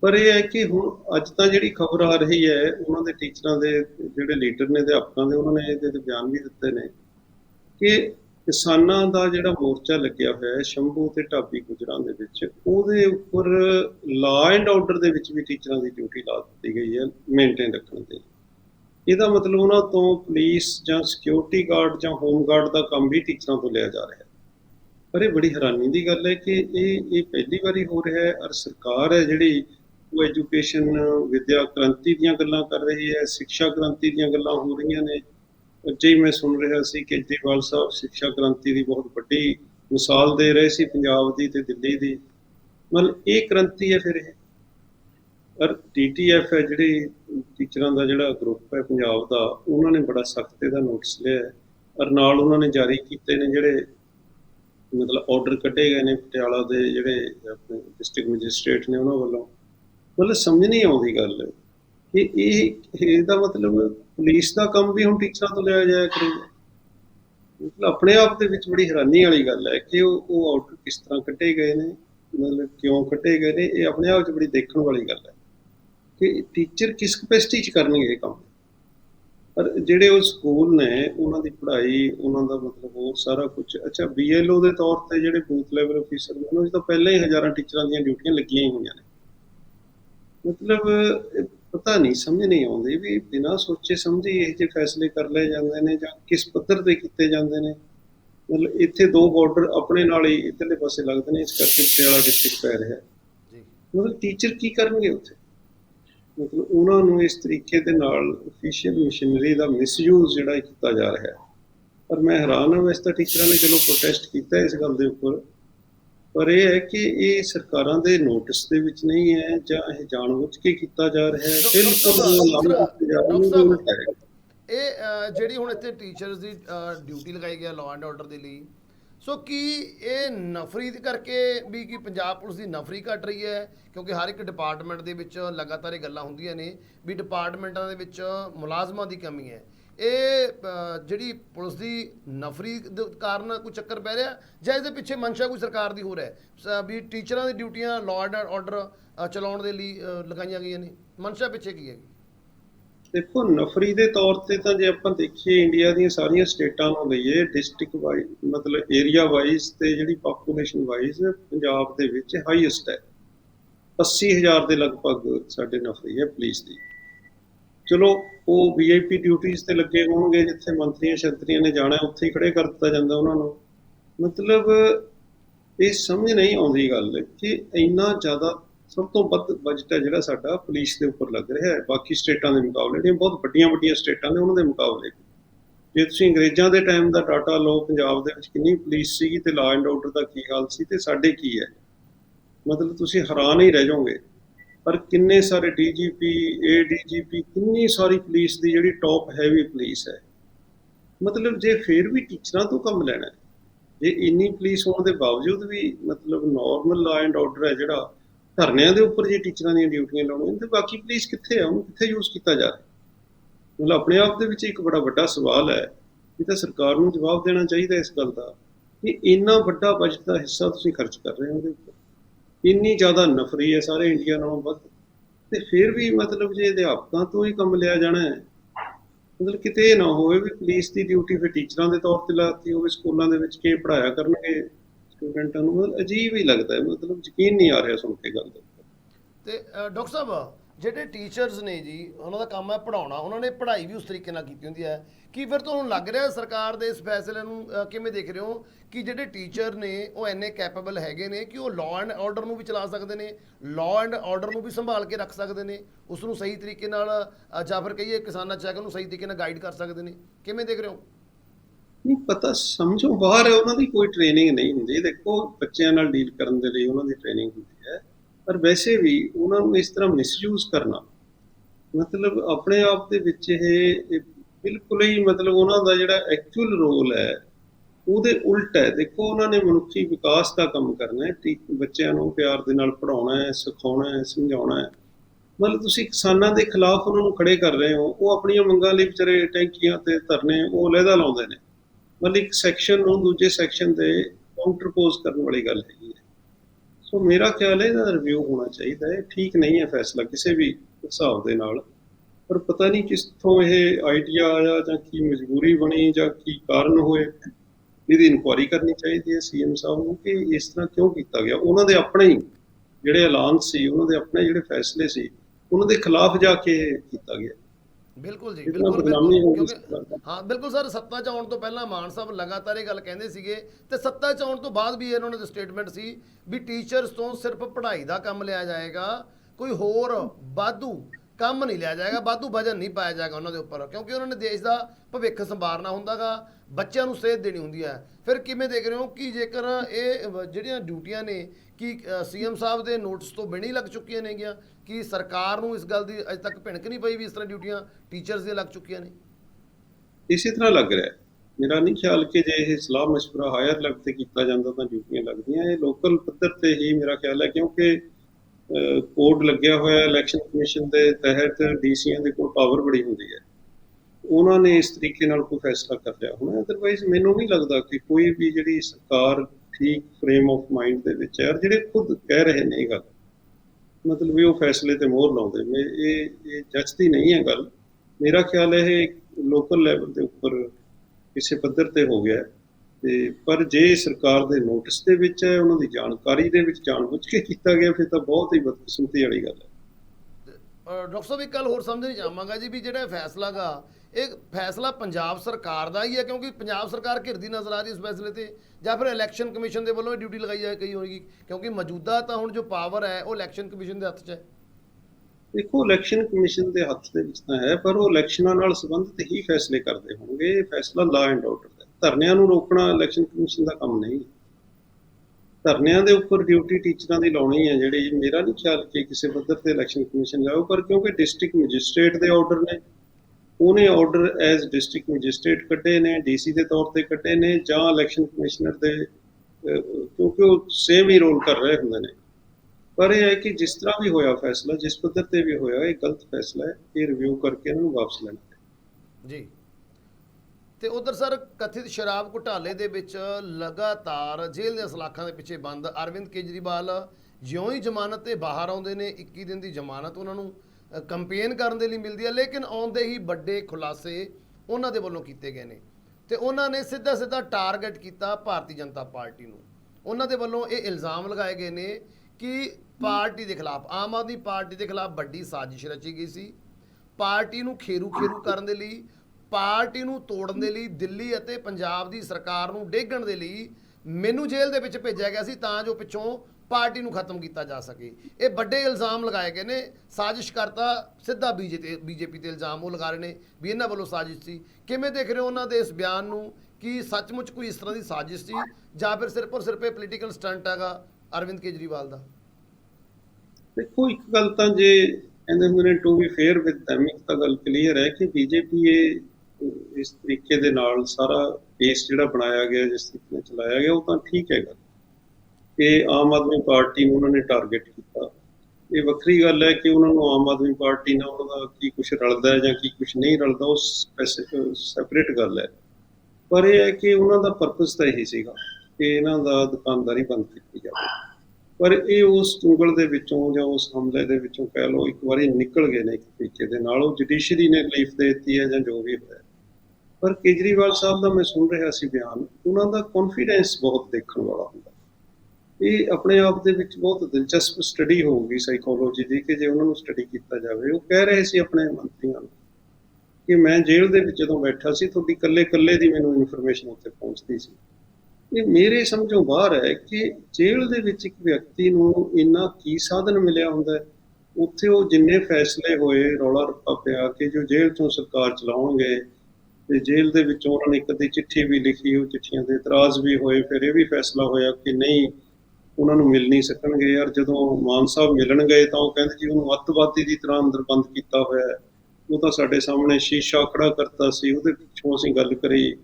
ਪਰ ਇਹ ਹੈ ਕਿ ਹੁਣ ਅੱਜ ਤਾਂ ਜਿਹੜੀ ਖਬਰ ਆ ਰਹੀ ਹੈ, ਉਹਨਾਂ ਦੇ ਟੀਚਰਾਂ ਦੇ ਜਿਹੜੇ ਲੀਡਰ ਨੇ, ਅਧਿਆਪਕਾਂ ਦੇ, ਉਹਨਾਂ ਨੇ ਇਹਦੇ ਤੇ ਬਿਆਨ ਵੀ ਦਿੱਤੇ ਨੇ। ਕਿ ਕਿਸਾਨਾਂ ਦਾ ਜਿਹੜਾ ਮੋਰਚਾ ਲੱਗਿਆ ਹੋਇਆ ਹੈ, ਸ਼ੰਭੂ ਤੇ ਢਾਬੀ ਗੁਜਰਾਂ ਦੇ ਵਿੱਚ, ਉਹਦੇ ਉੱਪਰ ਲਾ ਐਂਡ ਆਰਡਰ ਦੇ ਵਿੱਚ ਵੀ ਟੀਚਰਾਂ ਦੀ ਡਿਊਟੀ ਲਾ ਦਿੱਤੀ ਗਈ ਹੈ ਮੇਨਟੇਨ ਰੱਖਣ ਦੇ ਇਹਦਾ ਮਤਲਬ ਉਹਨਾਂ ਤੋਂ ਪੁਲਿਸ ਜਾਂ ਸਿਕਿਉਰਿਟੀ ਗਾਰਡ ਜਾਂ ਹੋਮ ਗਾਰਡ ਦਾ ਕੰਮ ਵੀ ਟੀਚਰਾਂ ਤੋਂ ਲਿਆ ਜਾ ਰਿਹਾ ਹੈ। ਪਰ ਇਹ ਬੜੀ ਹੈਰਾਨੀ ਦੀ ਗੱਲ ਹੈ ਕਿ ਇਹ ਇਹ ਪਹਿਲੀ ਵਾਰੀ ਹੋ ਰਿਹਾ ਹੈ ਔਰ ਸਰਕਾਰ ਹੈ ਜਿਹੜੀ ਉਹ ਐਜੂਕੇਸ਼ਨ ਵਿਦਿਆ ਕ੍ਰਾਂਤੀ ਦੀਆਂ ਗੱਲਾਂ ਕਰ ਰਹੀ ਹੈ, ਸਿੱਖਿਆ ਕ੍ਰਾਂਤੀ ਦੀਆਂ ਗੱਲਾਂ ਹੋ ਰਹੀਆਂ ਨੇ। ਅੱਜੇ ਹੀ ਮੈਂ ਸੁਣ ਰਿਹਾ ਸੀ ਕੇਜਰੀਵਾਲ ਸਾਹਿਬ ਸਿੱਖਿਆ ਕ੍ਰਾਂਤੀ ਦੀ ਬਹੁਤ ਵੱਡੀ ਮਿਸਾਲ ਦੇ ਰਹੇ ਸੀ ਪੰਜਾਬ ਦੀ ਤੇ ਦਿੱਲੀ ਦੀ। ਮਤਲਬ ਇਹ ਕ੍ਰਾਂਤੀ ਹੈ ਫਿਰ ਇਹ। ਪਰ ਟੀਟੀਐਫ ਹੈ ਜਿਹੜੀ ਟੀਚਰਾਂ ਦਾ ਜਿਹੜਾ ਗਰੁੱਪ ਹੈ ਪੰਜਾਬ ਦਾ, ਉਹਨਾਂ ਨੇ ਬੜਾ ਸਖਤ ਇਹਦਾ ਨੋਟਿਸ ਲਿਆ ਹੈ। ਔਰ ਨਾਲ ਉਹਨਾਂ ਨੇ ਜਾਰੀ ਕੀਤੇ ਨੇ ਜਿਹੜੇ ਮਤਲਬ ਆਰਡਰ ਕੱਢੇ ਗਏ ਨੇ ਪਟਿਆਲਾ ਦੇ ਜਿਹੜੇ ਆਪਣੇ ਡਿਸਟ੍ਰਿਕਟ ਮੈਜਿਸਟ੍ਰੇਟ ਨੇ ਉਹਨਾਂ ਵੱਲੋਂ। ਮਤਲਬ ਸਮਝ ਨਹੀਂ ਆਉਂਦੀ ਗੱਲ। ਇਹ ਇਹ ਇਹਦਾ ਮਤਲਬ ਪੁਲਿਸ ਦਾ ਕੰਮ ਵੀ ਹੁਣ ਟੀਚਰਾਂ ਤੋਂ ਲਿਆ ਜਾਇਆ ਕਰੇਗਾ। ਮਤਲਬ ਆਪਣੇ ਆਪ ਦੇ ਵਿੱਚ ਬੜੀ ਹੈਰਾਨੀ ਵਾਲੀ ਗੱਲ ਹੈ ਕਿ ਉਹ ਉਹ ਆਰਡਰ ਕਿਸ ਤਰ੍ਹਾਂ ਕੱਢੇ ਗਏ ਨੇ, ਮਤਲਬ ਕਿਉਂ ਕੱਢੇ ਗਏ ਨੇ, ਇਹ ਆਪਣੇ ਆਪ 'ਚ ਬੜੀ ਦੇਖਣ ਵਾਲੀ ਗੱਲ ਹੈ ਕਿ ਟੀਚਰ ਕਿਸ ਕਪੈਸਿਟੀ 'ਚ ਕਰਨਗੇ ਇਹ ਕੰਮ। ਪਰ ਜਿਹੜੇ ਉਹ ਸਕੂਲ ਨੇ, ਉਹਨਾਂ ਦੀ ਪੜ੍ਹਾਈ, ਉਹਨਾਂ ਦਾ ਮਤਲਬ ਹੋਰ ਸਾਰਾ ਕੁਝ ਅੱਛਾ ਬੀਐਲਓ ਦੇ ਤੌਰ ਤੇ ਜਿਹੜੇ ਬੂਥ ਲੈਵਲ ਅਫੀਸਰ ਨੇ, ਉਹਨਾਂ 'ਚ ਤਾਂ ਪਹਿਲਾਂ ਹੀ ਹਜ਼ਾਰਾਂ ਟੀਚਰਾਂ ਦੀਆਂ ਡਿਊਟੀਆਂ ਲੱਗੀਆਂ ਹੀ ਹੋਈਆਂ ਨੇ। ਮਤਲਬ ਪਤਾ ਨਹੀਂ ਸਮਝ ਨਹੀਂ ਆਉਂਦੀ ਵੀ ਬਿਨਾਂ ਸੋਚੇ ਸਮਝੇ ਇਹ ਜਿਹੇ ਫੈਸਲੇ ਕਰ ਲਏ ਜਾਂਦੇ ਨੇ ਜਾਂ ਕਿਸ ਪੱਧਰ ਤੇ ਕੀਤੇ ਜਾਂਦੇ ਨੇ। ਮਤਲਬ ਇੱਥੇ ਦੋ ਬਾਰਡਰ ਆਪਣੇ ਨਾਲ ਹੀ ਇੱਧਰਲੇ ਪਾਸੇ ਲੱਗਦੇ ਨੇ ਇਸ ਕਰਕੇ ਪਟਿਆਲਾ ਡਿਸਟ੍ਰਿਕਟ ਪੈ ਰਿਹਾ। ਜੀ। ਮਤਲਬ ਟੀਚਰ ਕੀ ਕਰਨਗੇ ਉੱਥੇ? ਮਤਲਬ ਉਹਨਾਂ ਨੂੰ ਇਸ ਤਰੀਕੇ ਦੇ ਨਾਲ ਅਫੀਸ਼ੀਅਲ ਮਸ਼ੀਨਰੀ ਦਾ ਮਿਸਯੂਜ਼ ਜਿਹੜਾ ਕੀਤਾ ਜਾ ਰਿਹਾ ਹੈ। ਪਰ ਮੈਂ ਹੈਰਾਨ ਹਾਂ ਵੈਸੇ ਤਾਂ ਟੀਚਰਾਂ ਨੇ ਚਲੋ ਪ੍ਰੋਟੈਸਟ ਕੀਤਾ ਇਸ ਗੱਲ ਦੇ ਉੱਪਰ ਪਰ ਇਹ ਹੈ ਕਿ ਇਹ ਸਰਕਾਰਾਂ ਦੇ ਨੋਟਿਸ ਦੇ ਵਿੱਚ ਨਹੀਂ ਹੈ ਜਾਂ ਇਹ ਜਾਣਬੁੱਝ ਕੇ ਕੀਤਾ ਜਾ ਰਿਹਾ ਹੈ। ਬਿਲਕੁਲ ਲਾਗੂ ਕੀਤਾ ਜਾ ਇਹ ਜਿਹੜੀ ਹੁਣ ਇੱਥੇ ਟੀਚਰਸ ਦੀ ਡਿਊਟੀ ਲਗਾਈ ਗਿਆ ਲਾਅ ਐਂਡ ਆਰਡਰ ਦੇ ਲਈ ਸੋ ਕੀ ਇਹ ਨਫਰੀ ਕਰਕੇ ਵੀ ਕੀ ਪੰਜਾਬ ਪੁਲਿਸ ਦੀ ਨਫਰੀ ਘਟ ਰਹੀ ਹੈ? ਕਿਉਂਕਿ ਹਰ ਇੱਕ ਡਿਪਾਰਟਮੈਂਟ ਦੇ ਵਿੱਚ ਲਗਾਤਾਰ ਇਹ ਗੱਲਾਂ ਹੁੰਦੀਆਂ ਨੇ ਵੀ ਡਿਪਾਰਟਮੈਂਟਾਂ ਦੇ ਵਿੱਚ ਮੁਲਾਜ਼ਮਾਂ ਦੀ ਕਮੀ ਹੈ। ਇਹ ਜਿਹੜੀ ਪੁਲਿਸ ਦੀ ਨਫਰੀ ਦੇ ਕਾਰਨ ਕੋਈ ਚੱਕਰ ਪੈ ਰਿਹਾ ਜਾਂ ਇਹਦੇ ਪਿੱਛੇ ਮਨਸ਼ਾ ਕੋਈ ਸਰਕਾਰ ਦੀ ਹੋਰ ਹੈ? ਵੀ ਟੀਚਰਾਂ ਦੀ ਡਿਊਟੀਆਂ ਲਾਅ ਐਂਡ ਆਰਡਰ ਚਲਾਉਣ ਦੇ ਲਈ ਲਗਾਈਆਂ ਗਈਆਂ ਨੇ। ਮਨਸ਼ਾ ਪਿੱਛੇ ਕੀ ਹੈਗੀ ਦੇਖੋ, ਨਫਰੀ ਦੇ ਤੌਰ ਤੇ ਤਾਂ ਜੇ ਆਪਾਂ ਦੇਖੀਏ ਇੰਡੀਆ ਦੀਆਂ ਸਾਰੀਆਂ ਸਟੇਟਾਂ ਨੂੰ ਲਈਏ ਡਿਸਟ੍ਰਿਕਟ ਵਾਈਜ਼ ਮਤਲਬ ਏਰੀਆ ਵਾਈਜ਼ ਤੇ ਜਿਹੜੀ ਪਾਪੂਲੇਸ਼ਨ ਵਾਈਜ਼ ਪੰਜਾਬ ਦੇ ਵਿੱਚ ਹਾਈਐਸਟ ਹੈ। 80000 ਦੇ ਲਗਭਗ ਸਾਡੇ ਨਫਰੀ ਹੈ ਪੁਲਿਸ ਦੀ। ਚਲੋ, ਉਹ ਵੀਆਈਪੀ ਡਿਊਟੀਆਂ ਤੇ ਲੱਗੇ ਹੋਣਗੇ ਜਿੱਥੇ ਮੰਤਰੀਆਂ ਸ਼ੰਤਰੀਆਂ ਨੇ ਜਾਣਾ, ਉੱਥੇ ਹੀ ਖੜੇ ਕਰ ਦਿੱਤਾ ਜਾਂਦਾ ਉਹਨਾਂ ਨੂੰ। ਮਤਲਬ, ਇਹ ਸਮਝ ਨਹੀਂ ਆਉਂਦੀ ਗੱਲ ਕਿ ਇੰਨਾ ਜ਼ਿਆਦਾ ਸਭ ਤੋਂ ਵੱਧ ਬਜਟ ਹੈ ਜਿਹੜਾ ਸਾਡਾ ਪੁਲਿਸ ਦੇ ਉੱਪਰ ਲੱਗ ਰਿਹਾ ਹੈ। ਬਾਕੀ ਸਟੇਟਾਂ ਦੇ ਮੁਕਾਬਲੇ ਜਿਹੜੀਆਂ ਬਹੁਤ ਵੱਡੀਆਂ ਵੱਡੀਆਂ ਸਟੇਟਾਂ ਨੇ ਉਹਨਾਂ ਦੇ ਮੁਕਾਬਲੇ ਜੇ ਤੁਸੀਂ ਅੰਗਰੇਜ਼ਾਂ ਦੇ ਟਾਈਮ ਦਾ ਡਾਟਾ ਲਓ, ਪੰਜਾਬ ਦੇ ਵਿੱਚ ਕਿੰਨੀ ਪੁਲਿਸ ਸੀਗੀ ਤੇ ਲਾਅ ਐਂਡ ਆਰਡਰ ਦਾ ਕੀ ਹਾਲ ਸੀ ਤੇ ਸਾਡੇ ਕੀ ਹੈ? ਮਤਲਬ ਤੁਸੀਂ ਹੈਰਾਨ ਹੀ ਰਹਿ ਜਾਓਗੇ। ਪਰ ਕਿੰਨੇ ਸਾਰੇ ਡੀਜੀਪੀ, ਏਡੀਜੀਪੀ, ਕਿੰਨੀ ਸਾਰੀ ਪੁਲਿਸ ਦੀ ਜਿਹੜੀ ਟੌਪ ਹੈਵੀ ਪੁਲਿਸ ਹੈ। ਮਤਲਬ ਜੇ ਫੇਰ ਵੀ ਟੀਚਰਾਂ ਤੋਂ ਕੰਮ ਲੈਣਾ ਜੇ ਇੰਨੀ ਪੁਲਿਸ ਹੋਣ ਦੇ ਬਾਵਜੂਦ ਵੀ ਮਤਲਬ ਨਾਰਮਲ ਲਾ ਐਂਡ ਆਰਡਰ ਹੈ ਜਿਹੜਾ, ਧਰਨਿਆਂ ਦੇ ਉੱਪਰ ਜੇ ਟੀਚਰਾਂ ਦੀਆਂ ਡਿਊਟੀਆਂ ਲਾਉਣੀਆਂ ਤੇ ਬਾਕੀ ਪੁਲਿਸ ਕਿੱਥੇ ਆ ਉਹਨੂੰ ਕਿੱਥੇ ਯੂਜ਼ ਕੀਤਾ ਜਾ ਰਿਹਾ? ਮਤਲਬ ਆਪਣੇ ਆਪ ਦੇ ਵਿੱਚ ਇੱਕ ਬੜਾ ਵੱਡਾ ਸਵਾਲ ਹੈ ਇਹ ਤਾਂ ਸਰਕਾਰ ਨੂੰ ਜਵਾਬ ਦੇਣਾ ਚਾਹੀਦਾ ਇਸ ਗੱਲ ਦਾ ਕਿ ਇੰਨਾ ਵੱਡਾ ਬਜਟ ਦਾ ਹਿੱਸਾ ਤੁਸੀਂ ਖਰਚ ਕਰ ਰਹੇ ਹੋ ਉਹਦੇ ਉੱਪਰ। ਇੰਨੀ ਜ਼ਿਆਦਾ ਨਫਰੀ ਹੈ ਸਾਰੇ ਇੰਡੀਆ ਨਾਲੋਂ ਵੱਧ। ਤੇ ਫਿਰ ਵੀ ਮਤਲਬ ਜੇ ਅਧਿਆਪਕਾਂ ਤੋਂ ਹੀ ਕੰਮ ਲਿਆ ਜਾਣਾ ਹੈ, ਮਤਲਬ ਕਿਤੇ ਇਹ ਨਾ ਹੋਵੇ ਵੀ ਪੁਲਿਸ ਦੀ ਡਿਊਟੀ ਫਿਰ ਟੀਚਰਾਂ ਦੇ ਤੌਰ ਤੇ ਲਾਤੀ ਹੋਵੇ, ਸਕੂਲਾਂ ਦੇ ਵਿੱਚ ਕਿ ਪੜਾਇਆ ਕਰਨਗੇ ਸਟੂਡੈਂਟਾਂ ਨੂੰ, ਮਤਲਬ ਅਜੀਬ ਹੀ ਲੱਗਦਾ ਹੈ, ਮਤਲਬ ਯਕੀਨ ਨਹੀਂ ਆ ਰਿਹਾ ਸੁਣ ਕੇ ਗੱਲ ਦੇ। ਉੱਪਰ ਤੇ ਡਾਕਟਰ ਸਾਹਿਬ ਜਿਹੜੇ ਟੀਚਰਸ ਨੇ ਜੀ ਉਹਨਾਂ ਦਾ ਕੰਮ ਹੈ ਪੜਾਉਣਾ ਉਹਨਾਂ ਨੇ ਪੜ੍ਹਾਈ ਵੀ ਉਸ ਤਰੀਕੇ ਨਾਲ ਕੀਤੀ ਹੁੰਦੀ ਹੈ। ਕੀ ਫਿਰ ਤੁਹਾਨੂੰ ਲੱਗ ਰਿਹਾ ਸਰਕਾਰ ਦੇ ਇਸ ਫੈਸਲੇ ਨੂੰ ਅ, ਕਿਵੇਂ ਦੇਖ ਰਹੇ ਹੋ? ਕਿ ਜਿਹੜੇ ਟੀਚਰ ਨੇ ਉਹ ਇੰਨੇ ਕੈਪੇਬਲ ਹੈਗੇ ਨੇ ਕਿ ਉਹ ਲਾਅ ਐਂਡ ਆਰਡਰ ਨੂੰ ਵੀ ਚਲਾ ਸਕਦੇ ਨੇ ਲਾਅ ਐਂਡ ਆਰਡਰ ਨੂੰ ਵੀ ਸੰਭਾਲ ਕੇ ਰੱਖ ਸਕਦੇ ਨੇ ਉਸ ਨੂੰ ਸਹੀ ਤਰੀਕੇ ਨਾਲ ਅ, ਜਾਂ ਫਿਰ ਕਹੀਏ ਕਿਸਾਨਾਂ ਚਾਹਕ ਨੂੰ ਸਹੀ ਤਰੀਕੇ ਨਾਲ ਗਾਈਡ ਕਰ ਸਕਦੇ ਨੇ। ਕਿਵੇਂ ਦੇਖ ਰਹੇ ਹੋ? ਨਹੀਂ ਪਤਾ ਸਮਝੋ ਬਾਹਰ ਹੈ ਉਹਨਾਂ ਦੀ ਕੋਈ ਟ੍ਰੇਨਿੰਗ ਨਹੀਂ ਹੁੰਦੀ। ਦੇਖੋ ਬੱਚਿਆਂ ਨਾਲ ਡੀਲ ਕਰਨ ਦੇ ਲਈ ਉਹਨਾਂ ਦੀ ਟ੍ਰੇਨਿੰਗ ਹੁੰਦੀ ਹੈ। ਪਰ ਵੈਸੇ ਵੀ ਉਹਨਾਂ ਨੂੰ ਇਸ ਤਰ੍ਹਾਂ ਮਿਸਯੂਜ਼ ਕਰਨਾ, ਮਤਲਬ ਆਪਣੇ ਆਪ ਦੇ ਵਿੱਚ ਇਹ ਬਿਲਕੁਲ ਹੀ ਮਤਲਬ ਉਹਨਾਂ ਦਾ ਜਿਹੜਾ ਐਕਚੁਅਲ ਰੋਲ ਹੈ, ਉਹਦੇ ਉਲਟ ਹੈ। ਦੇਖੋ, ਉਹਨਾਂ ਨੇ ਮਨੁੱਖੀ ਵਿਕਾਸ ਦਾ ਕੰਮ ਕਰਨਾ ਹੈ ਟੀ- ਬੱਚਿਆਂ ਨੂੰ ਪਿਆਰ ਦੇ ਨਾਲ ਪੜਾਉਣਾ ਹੈ, ਸਿਖਾਉਣਾ ਹੈ, ਸਮਝਾਉਣਾ ਹੈ। ਮਤਲਬ ਤੁਸੀਂ ਕਿਸਾਨਾਂ ਦੇ ਖਿਲਾਫ ਉਹਨਾਂ ਨੂੰ ਖੜੇ ਕਰ ਰਹੇ ਹੋ, ਉਹ ਆਪਣੀਆਂ ਮੰਗਾਂ ਲਈ ਵਿਚਾਰੇ ਟੈਂਕੀਆਂ ਤੇ ਧਰਨੇ, ਉਹ ਲਹਿਦਾ ਲਾਉਂਦੇ ਨੇ। ਮਤਲਬ ਇੱਕ ਸੈਕਸ਼ਨ ਨੂੰ ਦੂਜੇ ਸੈਕਸ਼ਨ ਦੇ ਕਾਊਂਟਰਪੋਜ਼ ਕਰਨ ਵਾਲੀ ਗੱਲ ਹੈ। ਸੋ ਮੇਰਾ ਖਿਆਲ ਹੈ ਇਹਦਾ ਰਿਵਿਊ ਹੋਣਾ ਚਾਹੀਦਾ ਹੈ। ਠੀਕ ਨਹੀਂ ਹੈ ਫੈਸਲਾ ਕਿਸੇ ਵੀ ਹਿਸਾਬ ਦੇ ਨਾਲ। ਪਰ ਪਤਾ ਨਹੀਂ ਕਿੱਥੋਂ ਇਹ ਆਈਡੀਆ ਆਇਆ ਜਾਂ ਕੀ ਮਜਬੂਰੀ ਬਣੀ ਜਾਂ ਕੀ ਕਾਰਨ ਹੋਏ। ਇਹਦੀ ਇਨਕੁਆਇਰੀ ਕਰਨੀ ਚਾਹੀਦੀ ਹੈ ਸੀਐਮ ਸਾਹਿਬ ਨੂੰ ਕਿ ਇਸ ਤਰ੍ਹਾਂ ਕਿਉਂ ਕੀਤਾ ਗਿਆ। ਉਹਨਾਂ ਦੇ ਆਪਣੇ ਹੀ ਜਿਹੜੇ ਐਲਾਨ ਸੀ, ਉਹਨਾਂ ਦੇ ਆਪਣੇ ਜਿਹੜੇ ਫੈਸਲੇ ਸੀ, ਉਹਨਾਂ ਦੇ ਖਿਲਾਫ ਜਾ ਕੇ ਕੀਤਾ ਗਿਆ। ਬਿਲਕੁਲ ਜੀ ਬਿਲਕੁਲ ਬਿਲਕੁਲ ਕਿਉਂਕਿ ਦੀ। ਹਾਂ ਬਿਲਕੁਲ ਸਰ ਸੱਤਾ 'ਚ ਆਉਣ ਤੋਂ ਪਹਿਲਾਂ ਮਾਨ ਸਾਹਿਬ ਲਗਾਤਾਰ ਇਹ ਗੱਲ ਕਹਿੰਦੇ ਸੀਗੇ ਤੇ ਸੱਤਾ 'ਚ ਆਉਣ ਤੋਂ ਬਾਅਦ ਵੀ ਇਹਨਾਂ ਨੇ ਸਟੇਟਮੈਂਟ ਸੀ ਵੀ ਟੀਚਰਸ ਤੋਂ ਸਿਰਫ ਪੜ੍ਹਾਈ ਦਾ ਕੰਮ ਲਿਆ ਜਾਏਗਾ ਕੋਈ ਹੋਰ ਬਾਧੂ ਕੰਮ ਨਹੀਂ ਲਿਆ ਜਾਏਗਾ ਬਾਧੂ ਵਜਨ ਨਹੀਂ ਪਾਇਆ ਜਾਏਗਾ ਉਹਨਾਂ ਦੇ ਉੱਪਰ ਕਿਉਂਕਿ ਉਹਨਾਂ ਨੇ ਦੇਸ਼ ਦਾ ਭਵਿੱਖ ਸੰਭਾਲਣਾ ਹੁੰਦਾਗਾ ਬੱਚਿਆਂ ਨੂੰ ਸੇਧ ਦੇਣੀ ਹੁੰਦੀ ਹੈ ਫਿਰ ਕਿਵੇਂ ਦੇਖ ਰਹੇ ਹੋ ਕਿ ਜੇਕਰ ਇਹ ਜਿਹੜੀਆਂ ਡਿਊਟੀਆਂ ਨੇ ਕਿ ਸੀਐਮ ਸਾਹਿਬ ਦੇ ਨੋਟਿਸ ਤੋਂ ਬਿਨਾਂ ਹੀ ਲੱਗ ਚੁੱਕੀਆਂ ਨੇਗੀਆਂ ਕਿ ਸਰਕਾਰ ਨੂੰ ਇਸ ਗੱਲ ਦੀ ਅਜੇ ਤੱਕ ਭਿਣਕ ਨਹੀਂ ਪਈ ਵੀ ਇਸ ਤਰ੍ਹਾਂ ਡਿਊਟੀਆਂ ਟੀਚਰਸ ਦੀਆਂ ਲੱਗ ਚੁੱਕੀਆਂ ਨੇ ਇਸੇ ਤਰ੍ਹਾਂ ਲੱਗ ਰਿਹਾ ਹੈ ਮੇਰਾ ਨਹੀਂ ਖਿਆਲ ਕਿ ਜੇ ਇਹ ਸਲਾਹ مشورہ ਹਾਇਰ ਲੈਵਲ ਤੇ ਕੀਤਾ ਜਾਂਦਾ ਤਾਂ ਡਿਊਟੀਆਂ ਲੱਗਦੀਆਂ ਇਹ ਲੋਕਲ ਪੱਧਰ ਤੇ ਹੀ ਮੇਰਾ ਖਿਆਲ ਹੈ ਕਿਉਂਕਿ ਕੋਡ ਲੱਗਿਆ ਹੋਇਆ ਇਲੈਕਸ਼ਨ ਕਮਿਸ਼ਨ ਦੇ ਤਹਿਤ ਡੀਸੀਆਂ ਦੇ ਕੋਲ ਪਾਵਰ ਬੜੀ ਹੁੰਦੀ ਹੈ ਉਹਨਾਂ ਨੇ ਇਸ ਤਰੀਕੇ ਨਾਲ ਕੋਈ ਫੈਸਲਾ ਕਰ ਲਿਆ ਹੋਣਾ ਅਦਰਵਾਈਜ਼ ਮੈਨੂੰ ਨਹੀਂ ਲੱਗਦਾ ਕਿ ਕੋਈ ਵੀ ਜਿਹੜੀ ਸਰਕਾਰ ਠੀਕ ਫਰੇਮ ਆਫ ਮਾਈਂਡ ਦੇ ਵਿੱਚ ਹੈ ਔਰ ਜਿਹੜੇ ਖੁਦ ਕਹਿ ਰਹੇ ਨੇ ਇਹ ਗੱਲ ਮਤਲਬ ਵੀ ਉਹ ਫੈਸਲੇ ਤੇ ਮੋਹਰ ਲਾਉਂਦੇ ਨੇ। ਇਹ ਇਹ ਜੱਜਦੀ ਨਹੀਂ ਹੈ ਗੱਲ। ਮੇਰਾ ਖਿਆਲ ਹੈ ਇਹ ਲੋਕਲ ਲੈਵਲ ਦੇ ਉੱਪਰ ਕਿਸੇ ਪੱਧਰ ਤੇ ਹੋ ਗਿਆ ਹੈ। ਤੇ ਪਰ ਜੇ ਸਰਕਾਰ ਦੇ ਨੋਟਿਸ ਦੇ ਵਿੱਚ ਹੈ, ਉਹਨਾਂ ਦੀ ਜਾਣਕਾਰੀ ਦੇ ਵਿੱਚ ਜਾਣਬੁੱਝ ਕੇ ਕੀਤਾ ਗਿਆ, ਫਿਰ ਤਾਂ ਬਹੁਤ ਹੀ ਬਦਕਿਸਮਤੀ ਵਾਲੀ ਗੱਲ ਹੈ। ਡਾਕਟਰ ਸਾਹਿਬ, ਇੱਕ ਗੱਲ ਹੋਰ ਸਮਝਣੀ ਚਾਹਾਂਗਾ ਜੀ ਵੀ ਜਿਹੜਾ ਇਹ ਇਹ ਫੈਸਲਾ ਪੰਜਾਬ ਸਰਕਾਰ ਦਾ ਹੀ ਹੈ ਕਿਉਂਕਿ ਪੰਜਾਬ ਸਰਕਾਰ ਘਿਰਦੀ ਨਜ਼ਰ ਆ ਰਹੀ ਇਸ ਫੈਸਲੇ ਤੇ, ਜਾਂ ਫਿਰ ਇਲੈਕਸ਼ਨ ਕਮਿਸ਼ਨ ਦੇ ਵੱਲੋਂ ਡਿਊਟੀ ਲਗਾਈ ਜਾ ਗਈ ਹੋਏਗੀ, ਕਿਉਂਕਿ ਮੌਜੂਦਾ ਤਾਂ ਹੁਣ ਜੋ ਪਾਵਰ ਹੈ, ਉਹ ਇਲੈਕਸ਼ਨ ਕਮਿਸ਼ਨ ਦੇ ਹੱਥ 'ਚ ਹੈ। ਦੇਖੋ ਇਲੈਕਸ਼ਨ ਕਮਿਸ਼ਨ ਦੇ ਹੱਥ ਦੇ ਵਿੱਚ ਤਾਂ ਹੈ, ਪਰ ਉਹ ਇਲੈਕਸ਼ਨਾਂ ਨਾਲ ਸੰਬੰਧਿਤ ਹੀ ਫੈਸਲੇ ਕਰਦੇ ਹੋਣਗੇ, ਇਹ ਫੈਸਲਾ ਲਾ ਐਂਡ ਆਰਡਰ ਦਾ ਧਰਨਿਆਂ ਨੂੰ ਰੋਕਣਾ ਇਲੈਕਸ਼ਨ ਕਮਿਸ਼ਨ ਦਾ ਕੰਮ ਨਹੀਂ ਹੈ। ਧਰਨਿਆਂ ਦੇ ਉੱਪਰ ਡਿਊਟੀ ਟੀਚਰਾਂ ਦੀ ਲਾਉਣੀ ਹੈ ਜਿਹੜੀ, ਮੇਰਾ ਨਹੀਂ ਖਿਆਲ ਕਿ ਕਿਸੇ ਪੱਧਰ ਤੇ ਇਲੈਕਸ਼ਨ ਕਮਿਸ਼ਨ ਲਾਓ ਪਰ ਕਿਉਂਕਿ ਡਿਸਟ੍ਰਿਕਟ ਮੈਜਿਸਟ੍ਰੇਟ ਦੇ ਆਰਡਰ ਨੇ, ਉਹਨੇ ਆਰਡਰ ਐਜ਼ ਡਿਸਟ੍ਰਿਕਟ ਮੈਜਿਸਟ੍ਰੇਟ ਕੱਢੇ ਨੇ ਡੀਸੀ ਦੇ ਤੌਰ ਤੇ ਕੱਢੇ ਨੇ, ਜਾਂ ਇਲੈਕਸ਼ਨ ਕਮਿਸ਼ਨਰ ਦੇ ਕਿਉਂਕਿ ਉਹ ਸੇਮ ਹੀ ਰੋਲ ਕਰ ਰਹੇ ਹੁੰਦੇ ਨੇ। ਪਰ ਇਹ ਹੈ ਕਿ ਜਿਸ ਤਰ੍ਹਾਂ ਵੀ ਹੋਇਆ ਫੈਸਲਾ, ਜਿਸ ਪੱਧਰ ਤੇ ਵੀ ਹੋਇਆ, ਇਹ ਗਲਤ ਫੈਸਲਾ ਹੈ, ਇਹ ਰਿਵਿਊ ਕਰਕੇ ਇਹਨਾਂ ਨੂੰ ਵਾਪਸ ਲੈਣਾ ਜੀ। ਤੇ ਉਧਰ ਸਰ ਕਥਿਤ ਸ਼ਰਾਬ ਘੁਟਾਲੇ ਦੇ ਵਿੱਚ ਲਗਾਤਾਰ ਜੇਲ੍ਹ ਦੇ ਸਲਾਖਾਂ ਦੇ ਪਿੱਛੇ ਬੰਦ। ਅਰਵਿੰਦ ਕੇਜਰੀਵਾਲ ਜਿਉਂ ਹੀ ਜ਼ਮਾਨਤ ਤੇ ਬਾਹਰ ਆਉਂਦੇ ਨੇ 21 ਦਿਨ ਦੀ ਜ਼ਮਾਨਤ ਉਹਨਾਂ ਨੂੰ ਕੰਪੇਨ ਕਰਨ ਦੇ ਲਈ ਮਿਲਦੀ ਹੈ, ਲੇਕਿਨ ਆਉਂਦੇ ਹੀ ਵੱਡੇ ਖੁਲਾਸੇ ਉਹਨਾਂ ਦੇ ਵੱਲੋਂ ਕੀਤੇ ਗਏ ਨੇ। ਤੇ ਉਹਨਾਂ ਨੇ ਸਿੱਧਾ ਸਿੱਧਾ ਟਾਰਗੇਟ ਕੀਤਾ ਭਾਰਤੀ ਜਨਤਾ ਪਾਰਟੀ ਨੂੰ। ਉਹਨਾਂ ਦੇ ਵੱਲੋਂ ਇਹ ਇਲਜ਼ਾਮ ਲਗਾਏ ਗਏ ਨੇ ਕਿ ਪਾਰਟੀ ਦੇ ਖਿਲਾਫ, ਆਮ ਆਦਮੀ ਪਾਰਟੀ ਦੇ ਖਿਲਾਫ ਵੱਡੀ ਸਾਜ਼ਿਸ਼ ਰਚੀ ਗਈ ਸੀ। ਪਾਰਟੀ ਨੂੰ ਖੇਰੂ ਖੇਰੂ ਕਰਨ ਦੇ ਲਈ ਪਾਰਟੀ ਨੂੰ ਤੋੜਨ ਦੇ ਲਈ ਦਿੱਲੀ ਅਤੇ ਪੰਜਾਬ ਦੀ ਸਰਕਾਰ ਨੂੰ ਡੇਗਣ ਦੇ ਲਈ ਮੈਨੂੰ ਜੇਲ੍ਹ ਦੇ ਵਿੱਚ ਭੇਜਿਆ ਗਿਆ ਸੀ ਤਾਂ ਜੋ ਪਿੱਛੋਂ ਪਾਰਟੀ ਨੂੰ ਖਤਮ ਕੀਤਾ ਜਾ ਸਕੇ। ਇਹ ਵੱਡੇ ਇਲਜ਼ਾਮ ਲਗਾਏ ਗਏ ਨੇ। ਸਾਜ਼ਿਸ਼ ਕਰਤਾ ਸਿੱਧਾ ਬੀਜੇਪੀ ਬੀਜੇਪੀ ਤੇ ਇਲਜ਼ਾਮ ਉਹ ਲਗਾ ਰਹੇ ਨੇ ਵੀ ਇਹਨਾਂ ਵੱਲੋਂ ਸਾਜ਼ਿਸ਼ ਸੀ। ਕਿਵੇਂ ਦੇਖ ਰਹੇ ਹੋ ਉਹਨਾਂ ਦੇ ਇਸ ਬਿਆਨ ਨੂੰ? ਕਿ ਸੱਚਮੁੱਚ ਕੋਈ ਇਸ ਤਰ੍ਹਾਂ ਦੀ ਸਾਜ਼ਿਸ਼ ਸੀ ਜਾਂ ਫਿਰ ਸਿਰਫ ਔਰ ਸਿਰਫ ਇਹ ਪੋਲੀਟੀਕਲ ਸਟੰਟ ਹੈਗਾ ਅਰਵਿੰਦ ਕੇਜਰੀਵਾਲ ਦਾ? ਦੇਖੋ, ਇੱਕ ਗੱਲ ਤਾਂ ਜੇ ਕਹਿੰਦੇ ਹੁੰਦੇ ਨੇ to be fair with them, ਇੱਕ ਤਾਂ ਗੱਲ ਕਲੀਅਰ ਹੈ ਕਿ ਬੀਜੇਪੀ ਇਹ ਇਸ ਤਰੀਕੇ ਦੇ ਨਾਲ ਸਾਰਾ ਕੇਸ ਜਿਹੜਾ ਬਣਾਇਆ ਗਿਆ, ਜਿਸ ਤਰੀਕੇ ਨਾਲ ਚਲਾਇਆ ਗਿਆ, ਉਹ ਤਾਂ ਠੀਕ ਹੈਗਾ। ਕਿ ਆਮ ਆਦਮੀ ਪਾਰਟੀ ਨੂੰ ਉਹਨਾਂ ਨੇ ਟਾਰਗੇਟ ਕੀਤਾ। ਇਹ ਵੱਖਰੀ ਗੱਲ ਹੈ ਕਿ ਉਹਨਾਂ ਨੂੰ ਆਮ ਆਦਮੀ ਪਾਰਟੀ ਨਾਲ ਉਹਨਾਂ ਦਾ ਕੀ ਕੁਝ ਰਲਦਾ ਹੈ ਜਾਂ ਕੀ ਕੁਝ ਨਹੀਂ ਰਲਦਾ, ਉਹ ਸੈਪਰੇਟ ਗੱਲ ਹੈ। ਪਰ ਇਹ ਹੈ ਕਿ ਉਹਨਾਂ ਦਾ ਪਰਪਸ ਤਾਂ ਇਹੀ ਸੀਗਾ ਕਿ ਇਹਨਾਂ ਦਾ ਦੁਕਾਨਦਾਰੀ ਬੰਦ ਕੀਤੀ ਜਾਵੇ। ਪਰ ਇਹ ਉਸ ਚੁੰਗਲ ਦੇ ਵਿੱਚੋਂ ਜਾਂ ਉਸ ਹਮਲੇ ਦੇ ਵਿੱਚੋਂ ਕਹਿ ਲਓ, ਇੱਕ ਵਾਰੀ ਨਿਕਲ ਗਏ ਨੇ ਇੱਕ ਤਰੀਕੇ ਦੇ ਨਾਲ। ਉਹ ਜੁਡੀਸ਼ਰੀ ਨੇ ਰਿਲੀਫ ਦੇ ਦਿੱਤੀ ਹੈ ਜਾਂ ਜੋ ਵੀ ਹੋਇਆ। ਪਰ ਕੇਜਰੀਵਾਲ ਸਾਹਿਬ ਦਾ ਮੈਂ ਸੁਣ ਰਿਹਾ ਸੀ ਬਿਆਨ, ਉਹਨਾਂ ਦਾ ਕੌਨਫੀਡੈਂਸ ਬਹੁਤ ਦੇਖਣ ਵਾਲਾ ਹੁੰਦਾ। ਇਹ ਆਪਣੇ ਆਪ ਦੇ ਵਿੱਚ ਬਹੁਤ ਦਿਲਚਸਪ ਸਟੱਡੀ ਹੋਊਗੀ ਸਾਈਕੋਲੋਜੀ ਦੀ ਕਿ ਜੇ ਉਹਨਾਂ ਨੂੰ ਸਟੱਡੀ ਕੀਤਾ ਜਾਵੇ, ਉਹ ਕਹਿ ਰਹੇ ਸੀ ਆਪਣੇ ਮੰਤਰੀਆਂ ਨੂੰ ਕਿ ਮੈਂ ਜੇਲ੍ਹ ਦੇ ਵਿੱਚ ਜਦੋਂ ਬੈਠਾ ਸੀ, ਤੁਹਾਡੀ ਕੱਲੇ-ਕੱਲੇ ਦੀ ਮੈਨੂੰ ਇਨਫੋਰਮੇਸ਼ਨ ਉੱਤੇ ਪਹੁੰਚਦੀ ਸੀ। ਇਹ ਮੇਰੇ ਸਮਝੋਂ ਬਾਹਰ ਹੈ ਕਿ ਜੇਲ੍ਹ ਦੇ ਵਿੱਚ ਇੱਕ ਵਿਅਕਤੀ ਨੂੰ ਇੰਨਾ ਕੀ ਸਾਧਨ ਮਿਲਿਆ ਹੁੰਦਾ ਉੱਥੇ ਉਹ ਜਿੰਨੇ ਫੈਸਲੇ ਹੋਏ ਰੌਲਾ ਰੱਪਾ ਪਿਆ ਕਿ ਜੋ ਜੇਲ੍ਹ ਤੋਂ ਸਰਕਾਰ ਚਲਾਉਣਗੇ ਤੇ ਜੇਲ੍ਹ ਦੇ ਵਿੱਚੋਂ ਉਹਨਾਂ ਨੇ ਇੱਕ ਅੱਧੀ ਚਿੱਠੀ ਵੀ ਲਿਖੀ, ਉਹ ਚਿੱਠੀਆਂ ਦੇ ਇਤਰਾਜ਼ ਵੀ ਹੋਏ, ਫਿਰ ਇਹ ਵੀ ਫੈਸਲਾ ਹੋਇਆ ਕਿ ਨਹੀਂ, ਉਹਨਾਂ ਨੂੰ ਮਿਲ ਨਹੀਂ ਸਕਣਗੇ ਯਾਰ, ਜਦੋਂ ਮਾਨ ਸਾਹਿਬ ਮਿਲਣ ਗਏ ਤਾਂ ਉਹ ਕਹਿੰਦੇ ਜੀ ਉਹਨੂੰ ਅੱਤਵਾਦੀ ਦੀ ਤਰ੍ਹਾਂ ਅੰਦਰ ਬੰਦ ਕੀਤਾ ਹੋਇਆ ਹੈ। ਉਹ ਤਾਂ ਸਾਡੇ ਸਾਹਮਣੇ ਸ਼ੀਸ਼ਾ ਖੜਾ ਕਰਤਾ ਸੀ, ਉਹਦੇ ਪਿੱਛੋਂ ਅਸੀਂ ਗੱਲ ਕਰੀ।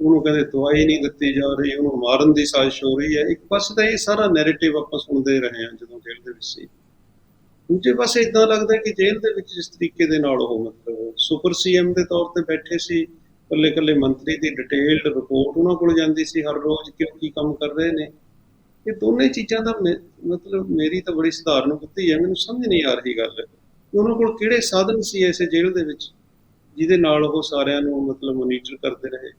ਉਹਨੂੰ ਕਹਿੰਦੇ ਦਵਾਈ ਨਹੀਂ ਦਿੱਤੀ ਜਾ ਰਹੀ, ਉਹਨੂੰ ਮਾਰਨ ਦੀ ਸਾਜ਼ਿਸ਼ ਹੋ ਰਹੀ ਹੈ। ਇੱਕ ਪਾਸੇ ਤਾਂ ਇਹ ਸਾਰਾ ਨੈਰੇਟਿਵ ਆਪਾਂ ਸੁਣਦੇ ਰਹੇ ਹਾਂ ਜਦੋਂ ਜੇਲ੍ਹ ਦੇ ਵਿੱਚ ਸੀ। ਦੂਜੇ ਪਾਸੇ ਇਦਾਂ ਲੱਗਦਾ ਕਿ ਜੇਲ੍ਹ ਦੇ ਵਿੱਚ ਜਿਸ ਤਰੀਕੇ ਦੇ ਨਾਲ ਉਹ ਮਤਲਬ ਸੁਪਰ ਸੀਐਮ ਦੇ ਤੌਰ ਤੇ ਬੈਠੇ ਸੀ ਇਕੱਲੇ ਇਕੱਲੇ ਮੰਤਰੀ ਦੀ ਡਿਟੇਲਡ ਰਿਪੋਰਟ ਉਹਨਾਂ ਕੋਲ ਜਾਂਦੀ ਸੀ ਹਰ ਰੋਜ਼ ਕਿ ਕੀ ਕੰਮ ਕਰ ਰਹੇ ਨੇ। ਇਹ ਦੋਨੇ ਚੀਜ਼ਾਂ ਦਾ ਮਤਲਬ ਮੇਰੀ ਤਾਂ ਬੜੀ ਸਧਾਰਨ ਬੁੱਧੀ ਹੈ, ਮੈਨੂੰ ਸਮਝ ਨਹੀਂ ਆ ਰਹੀ ਗੱਲ ਉਹਨਾਂ ਕੋਲ ਕਿਹੜੇ ਸਾਧਨ ਸੀ ਐਸੇ ਜੇਲ੍ਹ ਦੇ ਵਿੱਚ ਜਿਹਦੇ ਨਾਲ ਉਹ ਸਾਰਿਆਂ ਨੂੰ ਮਤਲਬ ਮੋਨੀਟਰ ਕਰਦੇ ਰਹੇ।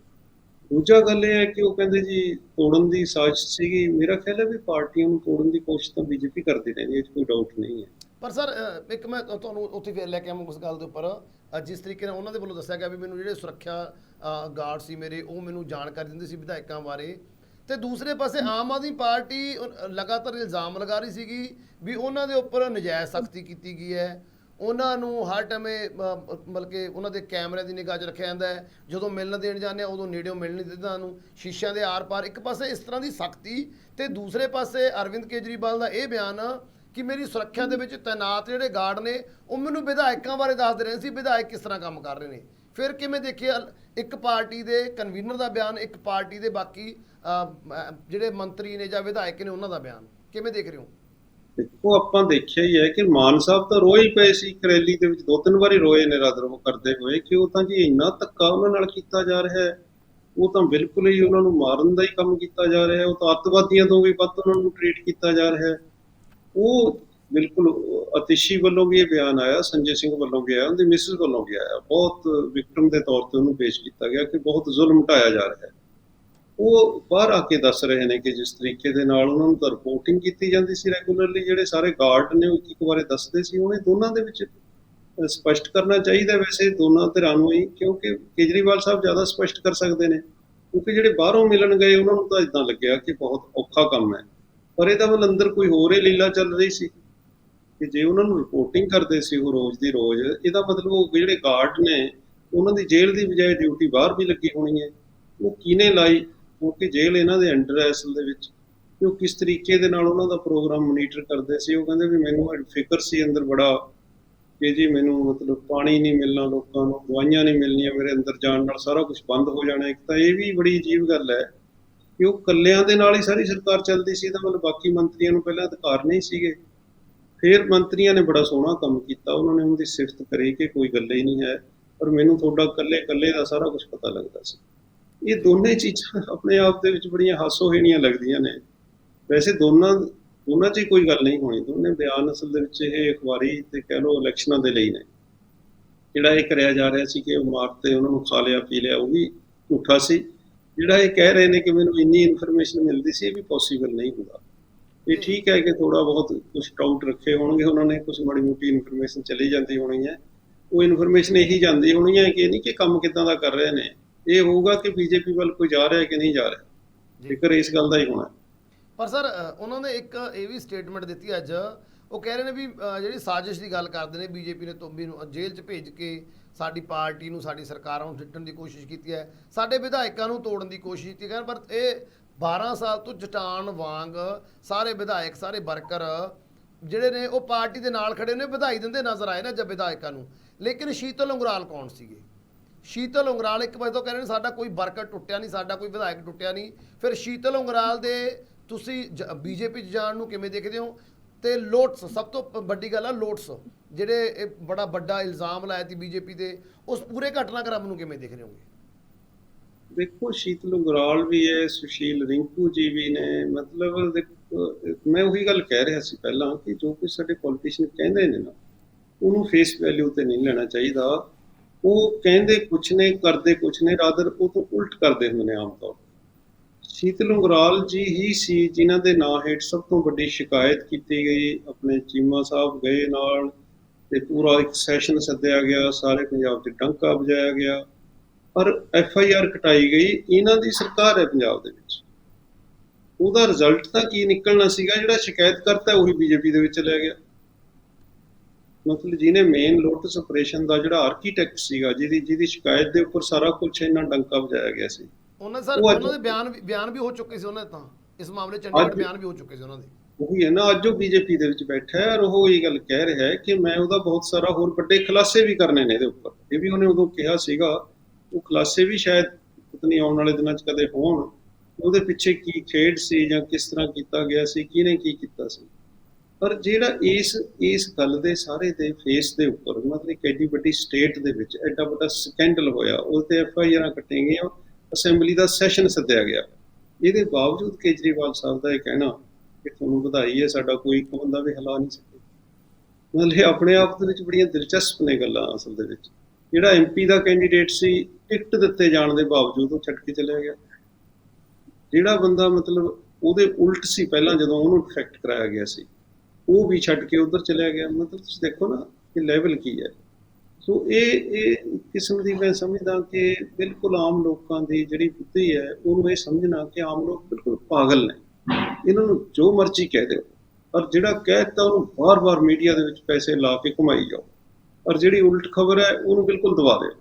ਦੂਜਾ ਗੱਲ ਇਹ ਹੈ ਕਿ ਉਹ ਕਹਿੰਦੇ ਜੀ ਤੋੜਨ ਦੀ ਸਾਜ਼ਿਸ਼ ਸੀਗੀ। ਮੇਰਾ ਖਿਆਲ ਹੈ ਵੀ ਪਾਰਟੀਆਂ ਨੂੰ ਤੋੜਨ ਦੀ ਕੋਸ਼ਿਸ਼ ਤਾਂ ਬੀਜੇਪੀ ਕਰਦੀ ਰਹਿੰਦੀ ਹੈ, ਇਹ 'ਚ ਕੋਈ ਡਾਊਟ ਨਹੀਂ ਹੈ। ਪਰ ਸਰ ਇੱਕ ਮੈਂ ਤੁਹਾਨੂੰ ਉੱਥੇ ਫੇਰ ਲੈ ਕੇ ਆਵਾਂ ਉਸ ਗੱਲ ਦੇ ਉੱਪਰ। ਜਿਸ ਤਰੀਕੇ ਨਾਲ ਉਹਨਾਂ ਦੇ ਵੱਲੋਂ ਦੱਸਿਆ ਗਿਆ ਵੀ ਮੈਨੂੰ ਜਿਹੜੇ ਸੁਰੱਖਿਆ ਗਾਰਡ ਸੀ ਮੇਰੇ, ਉਹ ਮੈਨੂੰ ਜਾਣਕਾਰੀ ਦਿੰਦੇ ਸੀ ਵਿਧਾਇਕਾਂ ਬਾਰੇ। ਤੇ ਦੂਸਰੇ ਪਾਸੇ ਆਮ ਆਦਮੀ ਪਾਰਟੀ ਲਗਾਤਾਰ ਇਲਜ਼ਾਮ ਲਗਾ ਰਹੀ ਸੀਗੀ ਵੀ ਉਹਨਾਂ ਦੇ ਉੱਪਰ ਨਜਾਇਜ਼ ਸਖਤੀ ਕੀਤੀ ਗਈ ਹੈ। ਉਹਨਾਂ ਨੂੰ ਹਰ ਟਾਈਮੇ ਮਤਲਬ ਕਿ ਉਹਨਾਂ ਦੇ ਕੈਮਰੇ ਦੀ ਨਿਗਾਹ 'ਚ ਰੱਖਿਆ ਜਾਂਦਾ ਹੈ। ਜਦੋਂ ਮਿਲਣ ਦੇਣ ਜਾਂਦੇ ਆ, ਉਦੋਂ ਨੇੜਿਓਂ ਮਿਲਣ ਨਹੀਂ ਦਿੰਦਾ ਨੂੰ ਸ਼ੀਸ਼ਿਆਂ ਦੇ ਆਰ-ਪਾਰ, ਇੱਕ ਪਾਸੇ ਇਸ ਤਰ੍ਹਾਂ ਦੀ ਸਖਤੀ ਤੇ ਦੂਸਰੇ ਪਾਸੇ ਅਰਵਿੰਦ ਕੇਜਰੀਵਾਲ ਦਾ ਇਹ ਬਿਆਨ ਕਿ ਮੇਰੀ ਸੁਰੱਖਿਆ ਦੇ ਵਿੱਚ ਤਾਇਨਾਤ ਜਿਹੜੇ ਗਾਰਡ ਨੇ, ਉਹ ਮੈਨੂੰ ਵਿਧਾਇਕਾਂ ਬਾਰੇ ਦੱਸਦੇ ਰਹੇ ਸੀ, ਵਿਧਾਇਕ ਕਿਸ ਤਰ੍ਹਾਂ ਕੰਮ ਕਰ ਰਹੇ ਨੇ। ਫਿਰ ਕਿਵੇਂ ਦੇਖਿਆ, ਇੱਕ ਪਾਰਟੀ ਦੇ ਕਨਵੀਨਰ ਦਾ ਬਿਆਨ, ਇੱਕ ਪਾਰਟੀ ਦੇ ਬਾਕੀ ਜਿਹੜੇ ਮੰਤਰੀ ਨੇ ਜਾਂ ਵਿਧਾਇਕ ਨੇ ਉਹਨਾਂ ਦਾ ਬਿਆਨ, ਕਿਵੇਂ ਦੇਖ ਰਹੇ ਹੋ? ਦੇਖੋ, ਆਪਾਂ ਦੇਖਿਆ ਹੀ ਹੈ ਕਿ ਮਾਨ ਸਾਹਿਬ ਤਾਂ ਰੋਏ ਹੀ ਪਏ ਸੀ, ਕਰੈਲੀ ਦੇ ਵਿੱਚ ਦੋ ਤਿੰਨ ਵਾਰੀ ਰੋਏ ਨੇ ਰਦਰਵ ਕਰਦੇ ਹੋਏ, ਕਿ ਉਹ ਤਾਂ ਜੀ ਇੰਨਾ ਧੱਕਾ ਉਹਨਾਂ ਨਾਲ ਕੀਤਾ ਜਾ ਰਿਹਾ ਹੈ। ਉਹ ਤਾਂ ਬਿਲਕੁਲ ਹੀ ਉਹਨਾਂ ਨੂੰ ਮਾਰਨ ਦਾ ਹੀ ਕੰਮ ਕੀਤਾ ਜਾ ਰਿਹਾ ਹੈ, ਉਹ ਤਾਂ ਅੱਤਵਾਦੀਆਂ ਤੋਂ ਵੀ ਵੱਧ ਉਹਨਾਂ ਨੂੰ ਟ੍ਰੀਟ ਕੀਤਾ ਜਾ ਰਿਹਾ ਹੈ। ਉਹ ਬਿਲਕੁਲ ਅਤਿਸ਼ੀ ਵੱਲੋਂ ਵੀ ਇਹ ਬਿਆਨ ਆਇਆ ਸੰਜੇ ਸਿੰਘ ਵੱਲੋਂ ਵੀ ਆਇਆ ਉਹਦੀ ਮਿਸਿਸ ਵੱਲੋਂ ਵੀ ਆਇਆ। ਬਹੁਤ ਵਿਕਟਮ ਦੇ ਤੌਰ ਤੇ ਉਹਨੂੰ ਪੇਸ਼ ਕੀਤਾ ਗਿਆ ਕਿ ਬਹੁਤ ਜ਼ੁਲਮ ਢਾਇਆ ਜਾ ਰਿਹਾ ਹੈ। ਉਹ ਬਾਹਰ ਆ ਕੇ ਦੱਸ ਰਹੇ ਨੇ ਕਿ ਜਿਸ ਤਰੀਕੇ ਦੇ ਨਾਲ ਉਹਨਾਂ ਨੂੰ ਤਾਂ ਰਿਪੋਰਟਿੰਗ ਕੀਤੀ ਜਾਂਦੀ ਸੀ ਰੈਗੂਲਰਲੀ ਜਿਹੜੇ ਸਾਰੇ ਗਾਰਡ ਨੇ ਉਹ ਇੱਕ ਇੱਕ ਬਾਰੇ ਦੱਸਦੇ ਸੀ ਉਹਨੇ ਦੋਨਾਂ ਦੇ ਵਿੱਚ ਅਹ, ਸਪਸ਼ਟ ਕਰਨਾ ਚਾਹੀਦਾ ਵੈਸੇ ਦੋਨਾਂ ਧਿਰਾਂ ਨੂੰ ਹੀ ਕਿਉਂਕਿ ਕੇਜਰੀਵਾਲ ਸਾਹਿਬ ਜ਼ਿਆਦਾ ਸਪਸ਼ਟ ਕਰ ਸਕਦੇ ਨੇ। ਕਿਉਂਕਿ ਜਿਹੜੇ ਬਾਹਰੋਂ ਮਿਲਣ ਗਏ ਉਹਨਾਂ ਨੂੰ ਤਾਂ ਇਦਾਂ ਲੱਗਿਆ ਕਿ ਬਹੁਤ ਔਖਾ ਕੰਮ ਹੈ। ਪਰ ਇਹਦਾ ਮਤਲਬ ਅੰਦਰ ਕੋਈ ਹੋਰ ਹੀ ਲੀਲਾ ਚੱਲ ਰਹੀ ਸੀ ਕਿ ਜੇ ਉਹਨਾਂ ਨੂੰ ਰਿਪੋਰਟਿੰਗ ਕਰਦੇ ਸੀ ਉਹ ਰੋਜ਼ ਦੀ ਰੋਜ਼, ਇਹਦਾ ਮਤਲਬ ਉਹ ਜਿਹੜੇ ਗਾਰਡ ਨੇ, ਉਹਨਾਂ ਦੀ ਜੇਲ੍ਹ ਦੀ ਬਜਾਏ ਡਿਊਟੀ ਬਾਹਰ ਵੀ ਲੱਗੀ ਹੋਣੀ ਹੈ। ਉਹ ਕਿਹਨੇ ਲਾਈ? ਕਿਉਂਕਿ ਜੇਲ੍ਹ ਇਹਨਾਂ ਦੇ ਅੰਡਰ ਹੈ ਅਸਲ ਦੇ ਵਿੱਚ। ਕਿ ਉਹ ਕਿਸ ਤਰੀਕੇ ਦੇ ਨਾਲ ਉਹਨਾਂ ਦਾ ਪ੍ਰੋਗਰਾਮ ਮੋਨੀਟਰ ਕਰਦੇ ਸੀ? ਉਹ ਕਹਿੰਦੇ ਵੀ ਮੈਨੂੰ ਫਿਕਰ ਸੀ ਅੰਦਰ ਬੜਾ ਕਿ ਜੀ ਮੈਨੂੰ ਮਤਲਬ ਪਾਣੀ ਨਹੀਂ ਮਿਲਣਾ ਲੋਕਾਂ ਨੂੰ, ਦਵਾਈਆਂ ਨਹੀਂ ਮਿਲਣੀਆਂ ਮੇਰੇ ਅੰਦਰ ਜਾਣ ਨਾਲ, ਸਾਰਾ ਕੁਝ ਬੰਦ ਹੋ ਜਾਣਾ ਇੱਕ ਤਾਂ ਇਹ ਵੀ ਬੜੀ ਅਜੀਬ ਗੱਲ ਹੈ ਕਿ ਉਹ ਕੱਲਿਆਂ ਦੇ ਨਾਲ ਹੀ ਸਾਰੀ ਸਰਕਾਰ ਚੱਲਦੀ ਸੀ ਤਾਂ ਮਤਲਬ ਬਾਕੀ ਮੰਤਰੀਆਂ ਨੂੰ ਪਹਿਲਾਂ ਅਧਿਕਾਰ ਨਹੀਂ ਸੀਗੇ। ਫਿਰ ਮੰਤਰੀਆਂ ਨੇ ਬੜਾ ਸੋਹਣਾ ਕੰਮ ਕੀਤਾ, ਉਹਨਾਂ ਨੇ ਉਹਦੀ ਸਿਫਤ ਕਰੀ ਕਿ ਕੋਈ ਗੱਲ ਹੀ ਨਹੀਂ ਹੈ ਪਰ ਮੈਨੂੰ ਤੁਹਾਡਾ ਕੱਲੇ ਕੱਲੇ ਦਾ ਸਾਰਾ ਕੁਝ ਪਤਾ ਲੱਗਦਾ ਸੀ। ਇਹ ਦੋਨੇ ਚੀਜ਼ਾਂ ਆਪਣੇ ਆਪ ਦੇ ਵਿੱਚ ਬੜੀਆਂ ਹਾਸੋਹੀਣੀਆਂ ਲੱਗਦੀਆਂ ਨੇ। ਵੈਸੇ ਦੋਨਾਂ ਦੋਨਾਂ 'ਚ ਹੀ ਕੋਈ ਗੱਲ ਨਹੀਂ ਹੋਣੀ, ਦੋਨੇ ਬਿਆਨ ਅਸਲ ਦੇ ਵਿੱਚ ਇਹ ਅਖਬਾਰੀ ਤੇ ਕਹਿ ਲਓ ਇਲੈਕਸ਼ਨਾਂ ਦੇ ਲਈ ਨੇ। ਜਿਹੜਾ ਇਹ ਕਰਿਆ ਜਾ ਰਿਹਾ ਸੀ ਕਿ ਉਹ ਮਾਰਤੇ ਉਹਨਾਂ ਨੂੰ ਖਾ ਲਿਆ, ਪੀ ਲਿਆ, ਉਹ ਵੀ ਝੂਠਾ ਸੀ। ਜਿਹੜਾ ਇਹ ਕਹਿ ਰਹੇ ਨੇ ਕਿ ਮੈਨੂੰ ਇੰਨੀ ਇਨਫੋਰਮੇਸ਼ਨ ਮਿਲਦੀ ਸੀ ਇਹ ਵੀ ਪੋਸੀਬਲ ਨਹੀਂ ਹੁੰਦਾ। ਇਹ ਠੀਕ ਹੈ ਕਿ ਥੋੜਾ ਬਹੁਤ ਕੁਝ ਡਾਊਟ ਰੱਖੇ ਹੋਣਗੇ ਉਹਨਾਂ ਨੇ ਕੁਝ ਮਾੜੀ ਮੋਟੀ ਇਨਫੋਰਮੇਸ਼ਨ ਚਲੀ ਜਾਂਦੀ ਹੋਣੀ ਹੈ। ਉਹ ਇਨਫੋਰਮੇਸ਼ਨ ਇਹੀ ਜਾਂਦੀ ਹੋਣੀ ਹੈ ਕਿ ਨਹੀਂ ਕਿ ਕੰਮ ਕਿਦਾਂ ਦਾ ਕਰ ਰਹੇ ਨੇ। ਇਹ ਹੋਊਗਾ ਕਿ ਬੀਜੇਪੀ ਵੱਲ ਕੋਈ ਜਾ ਰਿਹਾ ਕਿ ਨਹੀਂ ਜਾ ਰਿਹਾ। ਫਿਕਰ ਇਸ ਗੱਲ ਦਾ ਹੀ ਹੋਣਾ। ਪਰ ਸਰ ਉਹਨਾਂ ਨੇ ਇੱਕ ਇਹ ਵੀ ਸਟੇਟਮੈਂਟ ਦਿੱਤੀ ਅੱਜ ਉਹ ਕਹਿ ਰਹੇ ਨੇ ਵੀ ਜਿਹੜੀ ਸਾਜ਼ਿਸ਼ ਦੀ ਗੱਲ ਕਰਦੇ ਨੇ, ਬੀਜੇਪੀ ਨੇ ਤੋਬੀ ਨੂੰ ਜੇਲ੍ਹ 'ਚ ਭੇਜ ਕੇ ਸਾਡੀ ਪਾਰਟੀ ਨੂੰ, ਸਾਡੀ ਸਰਕਾਰਾਂ ਨੂੰ ਸਿੱਟਣ ਦੀ ਕੋਸ਼ਿਸ਼ ਕੀਤੀ ਹੈ। ਸਾਡੇ ਵਿਧਾਇਕਾਂ ਨੂੰ ਤੋੜਨ ਦੀ ਕੋਸ਼ਿਸ਼ ਕੀਤੀ ਹੈ, ਪਰ ਇਹ 12 ਸਾਲ ਤੋਂ ਜਟਾਨ ਵਾਂਗ ਸਾਰੇ ਵਿਧਾਇਕ, ਸਾਰੇ ਵਰਕਰ ਜਿਹੜੇ ਨੇ, ਉਹ ਪਾਰਟੀ ਦੇ ਨਾਲ ਖੜੇ ਨੇ, ਵਧਾਈ ਦਿੰਦੇ ਨਜ਼ਰ ਆਏ ਨਾ ਜਦ ਵਿਧਾਇਕਾਂ ਨੂੰ। ਲੇਕਿਨ ਸ਼ੀਤਲ ਉਂਗਰਾਲ ਕੌਣ ਸੀਗੇ? ਸ਼ੀਤਲ ਉਂਗਰਾਲ ਇੱਕ ਵਜੇ ਤੋਂ ਕਹਿ ਰਹੇ ਨੇ, ਸਾਡਾ ਕੋਈ ਵਰਕਰ ਟੁੱਟਿਆ ਨਹੀਂ, ਸਾਡਾ ਕੋਈ ਵਿਧਾਇਕ ਟੁੱਟਿਆ ਨਹੀਂ। ਫਿਰ ਸ਼ੀਤਲ ਉਂਗਰਾਲ ਦੇ ਤੁਸੀਂ ਬੀਜੇਪੀ 'ਚ ਜਾਣ ਨੂੰ ਕਿਵੇਂ ਦੇਖਦੇ ਹੋ? ਤੇ ਲੋਟਸ ਸਭ ਤੋਂ ਵੱਡੀ ਗੱਲ ਆ ਲੋਟਸ। ਜਿਹੜੇ ਇਹ ਬੜਾ ਵੱਡਾ ਇਲਜ਼ਾਮ ਲਾਇਆ ਸੀ ਬੀਜੇਪੀ ਤੇ ਉਸ ਪੂਰੇ ਘਟਨਾਕ੍ਰਮ ਨੂੰ ਕਿਵੇਂ ਦੇਖ ਰਹੇ ਹੋਗੇ? ਦੇਖੋ ਸ਼ੀਤਲ ਉਗਰਾਲ ਵੀ ਹੈ ਸੁਸ਼ੀਲ ਰਿੰਕੂ ਜੀ ਵੀ ਨੇ ਮਤਲਬ ਦੇਖੋ, ਮੈਂ ਉਹੀ ਗੱਲ ਕਹਿ ਰਿਹਾ ਸੀ ਪਹਿਲਾਂ ਕਿ ਜੋ ਕੁਝ ਸਾਡੇ ਪੋਲੀਟੀਸ਼ੀਅਨ ਕਹਿੰਦੇ ਨੇ ਨਾ ਉਹਨੂੰ ਫੇਸ ਵੈਲਿਊ ਤੇ ਨਹੀਂ ਲੈਣਾ ਚਾਹੀਦਾ। ਉਹ ਕਹਿੰਦੇ ਕੁਛ ਨੇ ਕਰਦੇ ਕੁਛ ਨੇ ਰਾਦਰ ਉਹ ਤੋਂ ਉਲਟ ਕਰਦੇ ਹੁੰਦੇ ਨੇ ਆਮ ਤੌਰ ਸ਼ੀਤਲ ਉਗਰਾਲ ਜੀ ਹੀ ਸੀ, ਜਿਨ੍ਹਾਂ ਦੇ ਨਾਂ ਹੇਠ ਸਭ ਤੋਂ ਵੱਡੀ ਸ਼ਿਕਾਇਤ ਕੀਤੀ ਗਈ। ਆਪਣੇ ਚੀਮਾ ਸਾਹਿਬ ਗਏ ਨਾਲ ਤੇ ਪੂਰਾ ਇੱਕ ਸੈਸ਼ਨ ਸੱਦਿਆ ਗਿਆ, ਸਾਰੇ ਪੰਜਾਬ 'ਚ ਡੰਕਾ ਵਜਾਇਆ ਗਿਆ। ਪਰ ਐਫ ਆਈ ਆਰ ਕਟਾਈ ਗਈ, ਇਹਨਾਂ ਦੀ ਸਰਕਾਰ ਹੈ ਪੰਜਾਬ ਦੇ ਵਿੱਚ। ਉਹਦਾ ਰਿਜ਼ਲਟ ਤਾਂ ਕੀ ਨਿਕਲਣਾ ਸੀਗਾ, ਜਿਹੜਾ ਸ਼ਿਕਾਇਤ ਕਰਤਾ ਉਹੀ ਬੀਜੇਪੀ ਦੇ ਵਿੱਚ ਲੈ ਗਿਆ। ਮਤਲਬ ਜਿਹਨੇ ਮੇਨ ਲੋਟਸ ਆਪਰੇਸ਼ਨ ਦਾ ਜਿਹੜਾ ਆਰਕੀਟੈਕਟ ਸੀਗਾ, ਜਿਹਦੀ ਜਿਹਦੀ ਸ਼ਿਕਾਇਤ ਦੇ ਉੱਪਰ ਸਾਰਾ ਕੁਝ ਇਹਨਾਂ ਡੰਕਾ ਵਜਾਇਆ ਗਿਆ ਸੀ। ਉਹਨਾਂ ਸਰ ਉਹਨਾਂ ਦੇ ਬਿਆਨ ਬਿਆਨ ਵੀ ਹੋ ਚੁੱਕੇ ਸੀ ਉਹਨਾਂ ਦੇ ਤਾਂ। ਇਸ ਮਾਮਲੇ ਚੰਡੀਗੜ੍ਹ ਬਿਆਨ ਵੀ ਹੋ ਚੁੱਕੇ ਸੀ ਉਹਨਾਂ ਦੇ। ਉਹੀ ਹੈ ਨਾ ਅੱਜ ਉਹ ਬੀਜੇਪੀ ਦੇ ਵਿੱਚ ਬੈਠਾ ਹੈ ਔਰ ਉਹ ਇਹ ਗੱਲ ਕਹਿ ਰਿਹਾ ਹੈ ਕਿ ਮੈਂ ਉਹਦਾ ਬਹੁਤ ਸਾਰਾ ਹੋਰ ਵੱਡੇ ਖੁਲਾਸੇ ਵੀ ਕਰਨੇ ਨੇ ਇਹਦੇ ਉੱਪਰ। ਇਹ ਵੀ ਉਹਨੇ ਉਦੋਂ ਕਿਹਾ ਸੀਗਾ ਉਹ ਖੁਲਾਸੇ ਵੀ ਸ਼ਾਇਦ ਪਤਾ ਨਹੀਂ ਆਉਣ ਵਾਲੇ ਦਿਨਾਂ 'ਚ ਕਦੇ ਹੋਣ ਉਹਦੇ ਪਿੱਛੇ ਕੀ ਖੇਡ ਸੀ ਜਾਂ ਕਿਸ ਤਰ੍ਹਾਂ ਕੀਤਾ ਗਿਆ ਸੀ ਕਿਹਨੇ ਕੀ ਕੀਤਾ ਸੀ। ਪਰ ਜਿਹੜਾ ਇਸ ਇਸ ਗੱਲ ਦੇ ਸਾਰੇ ਦੇ ਫੇਸ ਦੇ ਉੱਪਰ ਮਤਲਬ ਇੱਕ ਐਡੀ ਵੱਡੀ ਸਟੇਟ ਦੇ ਵਿੱਚ ਐਡਾ ਵੱਡਾ ਸਕੈਂਡਲ ਹੋਇਆ ਉਹ ਤੇ ਐਫ ਆਈ ਆਰਾਂ ਕੱਟੀਆਂ ਗਈਆਂ ਅਸੈਂਬਲੀ ਦਾ ਸੈਸ਼ਨ ਸੱਦਿਆ ਗਿਆ। ਇਹਦੇ ਬਾਵਜੂਦ ਕੇਜਰੀਵਾਲ ਸਾਹਿਬ ਦਾ ਇਹ ਕਹਿਣਾ ਕਿ ਤੁਹਾਨੂੰ ਵਧਾਈ ਹੈ, ਸਾਡਾ ਕੋਈ ਇੱਕ ਬੰਦਾ ਵੀ ਹਿਲਾ ਨਹੀਂ ਸਕੇ। ਮਤਲਬ ਇਹ ਆਪਣੇ ਆਪ ਦੇ ਵਿੱਚ ਬੜੀਆਂ ਦਿਲਚਸਪ ਨੇ ਗੱਲਾਂ ਅਸਲ ਦੇ ਵਿੱਚ। ਜਿਹੜਾ ਐਮਪੀ ਦਾ ਕੈਂਡੀਡੇਟ ਸੀ, ਟਿਕਟ ਦਿੱਤੇ ਜਾਣ ਦੇ ਬਾਵਜੂਦ ਉਹ ਛੱਡ ਕੇ ਚਲਿਆ ਗਿਆ। ਜਿਹੜਾ ਬੰਦਾ ਮਤਲਬ ਉਹਦੇ ਉਲਟ ਸੀ, ਪਹਿਲਾਂ ਜਦੋਂ ਉਹਨੂੰ ਇਫੈਕਟ ਕਰਾਇਆ ਗਿਆ ਸੀ, ਉਹ ਵੀ ਛੱਡ ਕੇ ਉਧਰ ਚਲਿਆ ਗਿਆ। ਮਤਲਬ ਤੁਸੀਂ ਦੇਖੋ ਨਾ ਕਿ ਲੈਵਲ ਕੀ ਹੈ। ਸੋ ਇਹ ਇਹ ਕਿਸਮ ਦੀ ਮੈਂ ਸਮਝਦਾ ਕਿ ਬਿਲਕੁਲ ਆਮ ਲੋਕਾਂ ਦੀ ਜਿਹੜੀ ਬੁੱਧੀ ਹੈ, ਉਹਨੂੰ ਇਹ ਸਮਝਣਾ ਕਿ ਆਮ ਲੋਕ ਬਿਲਕੁਲ ਪਾਗਲ ਨੇ। ਇਹਨਾਂ ਨੂੰ ਜੋ ਮਰਜ਼ੀ ਕਹਿ ਦਿਓ, ਪਰ ਜਿਹੜਾ ਕਹਿਤਾ ਉਹਨੂੰ ਬਾਰ-ਬਾਰ ਮੀਡੀਆ ਦੇ ਵਿੱਚ ਪੈਸੇ ਲਾ ਕੇ ਕਮਾਈ ਜਾਓ। ਔਰ ਜਿਹੜੀ ਉਲਟ ਖਬਰ ਹੈ, ਉਹਨੂੰ ਬਿਲਕੁਲ ਦਬਾ ਦਿਓ।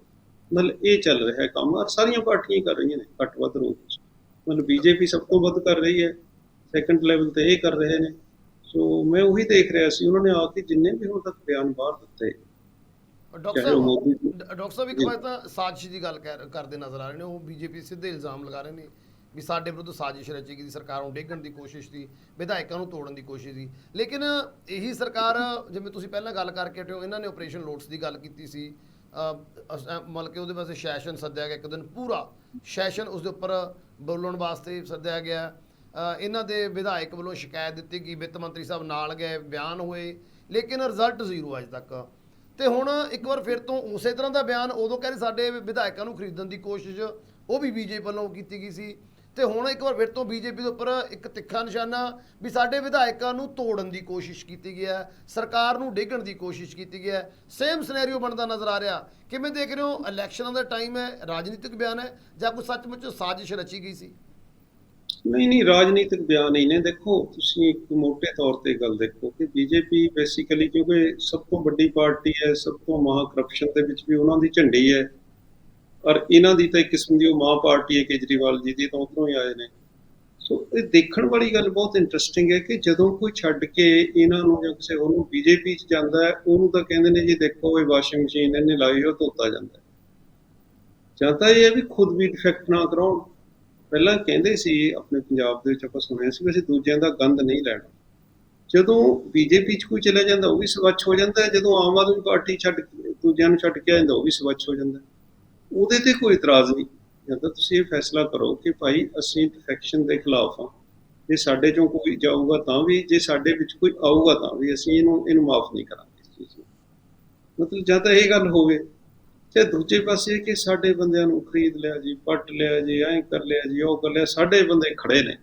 ਮਤਲਬ ਇਹ ਚੱਲ ਰਿਹਾ ਹੈ ਕੰਮ ਔਰ ਸਾਰੀਆਂ ਪਾਰਟੀਆਂ ਕਰ ਰਹੀਆਂ ਨੇ, ਘੱਟ ਵੱਧ ਰੂਪ ਵਿੱਚ ਮਤਲਬ ਬੀਜੇਪੀ ਸਭ ਤੋਂ ਵੱਧ ਕਰ ਰਹੀ ਹੈ ਸੈਕੰਡ ਲੈਵਲ ਤੇ ਇਹ ਕਰ ਰਹੇ ਨੇ। ਸੋ ਮੈਂ ਉਹੀ ਦੇਖ ਰਿਹਾ ਸੀ, ਉਹਨਾਂ ਨੇ ਆ ਕੇ ਜਿੰਨੇ ਵੀ ਹੁਣ ਤੱਕ ਬਿਆਨ ਬਾਹਰ ਦਿੱਤੇ ਡਾਕਟਰ ਸਾਹਿਬ ਡਾਕਟਰ ਸਾਹਿਬ ਇੱਕ। ਵਾਰ ਤਾਂ ਸਾਜ਼ਿਸ਼ ਦੀ ਗੱਲ ਕਰ- ਕਰਦੇ ਨਜ਼ਰ ਆ ਰਹੇ ਨੇ ਉਹ ਬੀਜੇਪੀ ਸਿੱਧੇ ਇਲਜ਼ਾਮ ਲਗਾ ਰਹੇ ਨੇ ਵੀ ਸਾਡੇ ਵਿਰੁੱਧ ਸਾਜ਼ਿਸ਼ ਰਚੀ ਗਈ ਸਰਕਾਰ ਨੂੰ ਡੇਗਣ ਦੀ ਕੋਸ਼ਿਸ਼ ਸੀ ਵਿਧਾਇਕਾਂ ਨੂੰ ਤੋੜਨ ਦੀ ਕੋਸ਼ਿਸ਼ ਸੀ ਲੇਕਿਨ ਇਹੀ ਸਰਕਾਰ ਜਿਵੇਂ ਤੁਸੀਂ ਪਹਿਲਾਂ ਗੱਲ ਕਰਕੇ ਹਟੇ ਹੋ ਇਹਨਾਂ ਨੇ ਆਪਰੇਸ਼ਨ ਲੋਟਸ ਦੀ ਗੱਲ ਕੀਤੀ ਸੀ। ਮਤਲਬ ਕਿ ਉਹਦੇ ਵਾਸਤੇ ਸੈਸ਼ਨ ਸੱਦਿਆ ਗਿਆ ਇੱਕ ਦਿਨ ਪੂਰਾ ਸੈਸ਼ਨ ਉਸ ਦੇ ਉੱਪਰ ਬੋਲਣ ਵਾਸਤੇ ਸੱਦਿਆ ਗਿਆ। ਇਹਨਾਂ ਦੇ ਵਿਧਾਇਕ ਵੱਲੋਂ ਸ਼ਿਕਾਇਤ ਦਿੱਤੀ ਗਈ ਵਿੱਤ ਮੰਤਰੀ ਸਾਹਿਬ ਨਾਲ ਗਏ ਬਿਆਨ ਹੋਏ ਲੇਕਿਨ ਰਿਜ਼ਲਟ ਜ਼ੀਰੋ ਅੱਜ ਤੱਕ। ਤੇ ਹੁਣ ਇੱਕ ਵਾਰ ਫਿਰ ਤੋਂ ਉਸੇ ਤਰ੍ਹਾਂ ਦਾ ਬਿਆਨ ਉਦੋਂ ਕਹਿੰਦੇ ਸਾਡੇ ਵਿਧਾਇਕਾਂ ਨੂੰ ਖਰੀਦਣ ਦੀ ਕੋਸ਼ਿਸ਼, ਉਹ ਵੀ ਬੀਜੇਪੀ ਵੱਲੋਂ ਕੀਤੀ ਗਈ ਸੀ। ਤੇ ਹੁਣ ਇੱਕ ਵਾਰ ਫਿਰ ਤੋਂ ਬੀਜੇਪੀ ਦੇ ਉੱਪਰ ਇੱਕ ਤਿੱਖਾ ਨਿਸ਼ਾਨਾ ਵੀ ਸਾਡੇ ਵਿਧਾਇਕਾਂ ਨੂੰ ਤੋੜਨ ਦੀ ਕੋਸ਼ਿਸ਼ ਕੀਤੀ ਗਈ ਹੈ, ਸਰਕਾਰ ਨੂੰ ਡੇਗਣ ਦੀ ਕੋਸ਼ਿਸ਼ ਕੀਤੀ ਗਈ ਹੈ। ਸੇਮ ਸਿਨੈਰੀਓ ਬਣਦਾ ਨਜ਼ਰ ਆ ਰਿਹਾ। ਕਿਵੇਂ ਦੇਖ ਰਹੇ ਹੋ? ਇਲੈਕਸ਼ਨਾਂ ਦਾ ਟਾਈਮ ਹੈ, ਰਾਜਨੀਤਿਕ ਬਿਆਨ ਹੈ ਜਾਂ ਕੋਈ ਸੱਚਮੁੱਚ ਸਾਜ਼ਿਸ਼ ਰਚੀ ਗਈ ਸੀ? ਨਹੀਂ ਨਹੀਂ, ਰਾਜਨੀਤਿਕ ਬਿਆਨ ਹੀ ਨੇ। ਦੇਖੋ, ਤੁਸੀਂ ਇੱਕ ਮੋٹے ਤੌਰ ਤੇ ਗੱਲ ਦੇਖੋ ਕਿ ਬੀਜੇਪੀ ਬੇਸਿਕਲੀ ਕਿਉਂਕਿ ਸਭ ਤੋਂ ਵੱਡੀ ਪਾਰਟੀ ਹੈ, ਸਭ ਤੋਂ ਮਹਾ ਕਰਪਸ਼ਨ ਦੇ ਵਿੱਚ ਵੀ ਉਹਨਾਂ ਦੀ ਝੰਡੀ ਹੈ। ਔਰ ਇਹਨਾਂ ਦੀ ਤਾਂ ਇੱਕ ਕਿਸਮ ਦੀ ਉਹ ਮਾਂ ਪਾਰਟੀ ਹੈ, ਕੇਜਰੀਵਾਲ ਜੀ ਦੀ, ਤਾਂ ਉੱਧਰੋਂ ਹੀ ਆਏ ਨੇ। ਸੋ ਇਹ ਦੇਖਣ ਵਾਲੀ ਗੱਲ ਬਹੁਤ ਇੰਟਰਸਟਿੰਗ ਹੈ ਕਿ ਜਦੋਂ ਕੋਈ ਛੱਡ ਕੇ ਇਹਨਾਂ ਨੂੰ ਜਾਂ ਕਿਸੇ ਹੋਰ ਨੂੰ ਬੀਜੇਪੀ 'ਚ ਜਾਂਦਾ ਹੈ, ਉਹਨੂੰ ਤਾਂ ਕਹਿੰਦੇ ਨੇ ਜੀ, ਦੇਖੋ ਇਹ ਵਾਸ਼ਿੰਗ ਮਸ਼ੀਨ ਇਹਨੇ ਲਾਈ ਉਹ ਧੋਤਾ ਜਾਂਦਾ ਜਾਂ ਤਾਂ ਇਹ ਹੈ ਵੀ ਖੁਦ ਵੀ ਡਿਫੈਕਟ ਨਾ ਕਰਾਉਣ। ਪਹਿਲਾਂ ਕਹਿੰਦੇ ਸੀ ਆਪਣੇ ਪੰਜਾਬ ਦੇ ਵਿੱਚ ਆਪਾਂ ਸੁਣਿਆ ਸੀ ਵੀ ਅਸੀਂ ਦੂਜਿਆਂ ਦਾ ਗੰਦ ਨਹੀਂ ਲੈਣਾ। ਜਦੋਂ ਬੀਜੇਪੀ 'ਚ ਕੋਈ ਚਲਾ ਜਾਂਦਾ, ਉਹ ਵੀ ਸਵੱਛ ਹੋ ਜਾਂਦਾ, ਜਦੋਂ ਆਮ ਆਦਮੀ ਪਾਰਟੀ ਛੱਡ ਕੇ- ਦੂਜਿਆਂ ਨੂੰ ਛੱਡ ਕੇ ਆ ਜਾਂਦਾ, ਉਹ ਵੀ ਸਵੱਛ ਹੋ ਜਾਂਦਾ। ਉਹਦੇ ਤੇ ਕੋਈ ਇਤਰਾਜ਼ ਨਹੀਂ। ਜਦੋਂ ਤੁਸੀਂ ਇਹ ਫੈਸਲਾ ਕਰੋ ਕਿ ਭਾਈ ਅਸੀਂ ਡਿਫੈਕਸ਼ਨ ਦੇ ਖਿਲਾਫ ਹਾਂ। ਜੇ ਸਾਡੇ ਚੋਂ ਕੋਈ ਜਾਊਗਾ ਤਾਂ ਵੀ, ਜੇ ਸਾਡੇ ਵਿੱਚ ਕੋਈ ਆਊਗਾ ਤਾਂ ਵੀ, ਅਸੀਂ ਇਹਨੂੰ ਇਹਨੂੰ ਮਾਫ ਨਹੀਂ ਕਰਾਂਗੇ। ਇਸ ਚੀਜ਼ ਨੂੰ ਮਤਲਬ ਜਾਂ ਤਾਂ ਇਹ ਗੱਲ ਹੋਵੇ ਤੇ ਦੂਜੇ ਪਾਸੇ ਕਿ ਸਾਡੇ ਬੰਦਿਆਂ ਨੂੰ ਖਰੀਦ ਲਿਆ ਜੀ, ਪੱਟ ਲਿਆ ਜੀ, ਐਂ ਕਰ ਲਿਆ ਜੀ, ਉਹ ਕਰ ਲਿਆ, ਸਾਡੇ ਬੰਦੇ ਖੜੇ ਨੇ।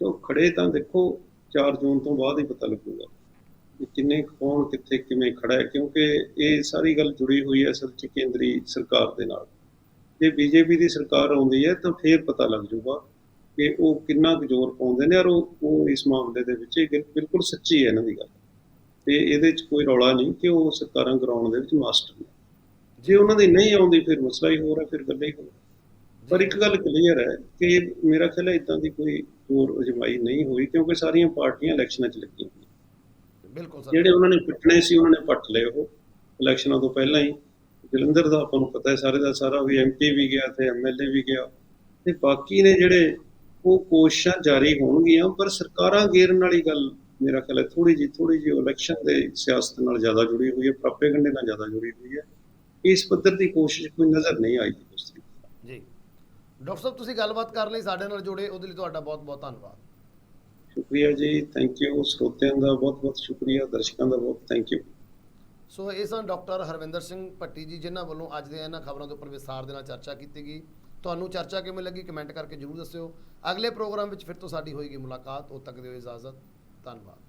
ਜੋ ਖੜੇ ਤਾਂ ਦੇਖੋ 4 ਜੂਨ ਤੋਂ ਬਾਅਦ ਹੀ ਪਤਾ ਲੱਗੂਗਾ ਕਿ ਕਿੰਨੇ ਕੌਣ ਕਿੱਥੇ ਕਿਵੇਂ ਖੜਾ ਹੈ, ਕਿਉਂਕਿ ਇਹ ਸਾਰੀ ਗੱਲ ਜੁੜੀ ਹੋਈ ਹੈ ਅਸਲ 'ਚ ਕੇਂਦਰੀ ਸਰਕਾਰ ਦੇ ਨਾਲ। ਜੇ ਬੀਜੇਪੀ ਦੀ ਸਰਕਾਰ ਆਉਂਦੀ ਹੈ ਤਾਂ ਫੇਰ ਪਤਾ ਲੱਗ ਜੂਗਾ ਕਿ ਉਹ ਕਿੰਨਾ ਕੁ ਜ਼ੋਰ ਪਾਉਂਦੇ ਨੇ, ਔਰ ਉਹ ਉਹ ਇਸ ਮਾਮਲੇ ਦੇ ਵਿੱਚ ਇਹ ਬਿਲ- ਬਿਲਕੁਲ ਸੱਚੀ ਹੈ ਇਹਨਾਂ ਦੀ ਗੱਲ। ਤੇ ਇਹਦੇ 'ਚ ਕੋਈ ਰੌਲਾ ਨਹੀਂ ਕਿ ਉਹ ਸਰਕਾਰਾਂ ਕਰਾਉਣ ਦੇ ਵਿੱਚ ਮਾਸਟਰ ਨੇ। ਜੇ ਉਹਨਾਂ ਦੀ ਨਹੀਂ ਆਉਂਦੀ ਫਿਰ ਮਸਲਾ ਹੀ ਹੋਰ ਹੈ ਫਿਰ ਗੱਲ ਹੀ ਹੋਰ। ਪਰ ਇੱਕ ਗੱਲ ਕਲੀਅਰ ਹੈ ਕਿ ਮੇਰਾ ਖਿਆਲ ਹੈ ਇਦਾਂ ਦੀ ਕੋਈ ਹੋਰ ਅਜਮਾਈ ਨਹੀਂ ਹੋਈ ਕਿਉਂਕਿ ਸਾਰੀਆਂ ਪਾਰਟੀਆਂ ਇਲੈਕਸ਼ਨਾਂ 'ਚ ਲੱਗੀਆਂ ਬਿਲਕੁਲ ਸਰ। ਜਿਹੜੇ ਉਹਨਾਂ ਨੇ ਪਿੱਟਣੇ ਸੀ ਉਹਨਾਂ ਨੇ ਪੱਟ ਲਏ ਉਹ ਇਲੈਕਸ਼ਨਾਂ ਤੋਂ ਪਹਿਲਾਂ ਹੀ। ਜਲੰਧਰ ਦਾ ਆਪਾਂ ਨੂੰ ਪਤਾ ਹੈ ਸਾਰੇ ਦਾ ਸਾਰਾ ਵੀ ਐਮਪੀ ਵੀ ਗਿਆ ਤੇ ਐਮਐਲਏ ਵੀ ਗਿਆ। ਤੇ ਬਾਕੀ ਨੇ ਜਿਹੜੇ ਉਹ ਕੋਸ਼ਿਸ਼ਾਂ ਜਾਰੀ ਹੋਣਗੀਆਂ ਪਰ ਸਰਕਾਰਾਂ ਗੇਰਨ ਵਾਲੀ ਗੱਲ ਮੇਰਾ ਖਿਆਲ ਹੈ ਥੋੜੀ ਜੀ ਥੋੜੀ ਜੀ ਇਲੈਕਸ਼ਨ ਦੇ ਸਿਆਸਤ ਨਾਲ ਜ਼ਿਆਦਾ ਜੁੜੀ ਹੋਈ ਹੈ ਪ੍ਰਾਪੇਗੰਡੇ ਨਾਲ ਜ਼ਿਆਦਾ ਜੁੜੀ ਹੋਈ ਹੈ। ਇਸ ਪੱਧਰ ਦੀ ਕੋਸ਼ਿਸ਼ ਕੋਈ ਨਜ਼ਰ ਨਹੀਂ ਆਈ ਉਸ। ਜੀ। ਡਾਕਟਰ ਸਾਹਿਬ ਤੁਸੀਂ ਗੱਲਬਾਤ ਕਰਨ ਲਈ ਸਾਡੇ ਨਾਲ ਜੁੜੇ ਉਹਦੇ ਲਈ ਤੁਹਾਡਾ ਬਹੁਤ ਬਹੁਤ ਧੰਨਵਾਦ। ਸ਼ੁਕਰੀਆ ਜੀ ਥੈਂਕ ਯੂ ਸਰੋਤਿਆਂ ਦਾ ਬਹੁਤ ਬਹੁਤ ਸ਼ੁਕਰੀਆ ਦਰਸ਼ਕਾਂ ਦਾ ਬਹੁਤ ਥੈਂਕ ਯੂ ਸੋ ਇਹ ਸਨ ਡਾਕਟਰ ਹਰਵਿੰਦਰ ਸਿੰਘ ਭੱਟੀ ਜੀ ਜਿਨ੍ਹਾਂ ਵੱਲੋਂ ਅੱਜ ਦੇ ਇਹਨਾਂ ਖਬਰਾਂ ਦੇ ਉੱਪਰ ਵਿਸਥਾਰ ਦੇ ਨਾਲ ਚਰਚਾ ਕੀਤੀ ਗਈ। ਤੁਹਾਨੂੰ ਚਰਚਾ ਕਿਵੇਂ ਲੱਗੀ ਕਮੈਂਟ ਕਰਕੇ ਜਰੂਰ ਦੱਸਿਓ। ਅਗਲੇ ਪ੍ਰੋਗਰਾਮ ਵਿੱਚ ਫਿਰ ਤੋਂ ਸਾਡੀ ਹੋਏਗੀ ਮੁਲਾਕਾਤ। ਉਦ ਤੱਕ ਦਿਓ ਇਜਾਜ਼ਤ। ਧੰਨਵਾਦ।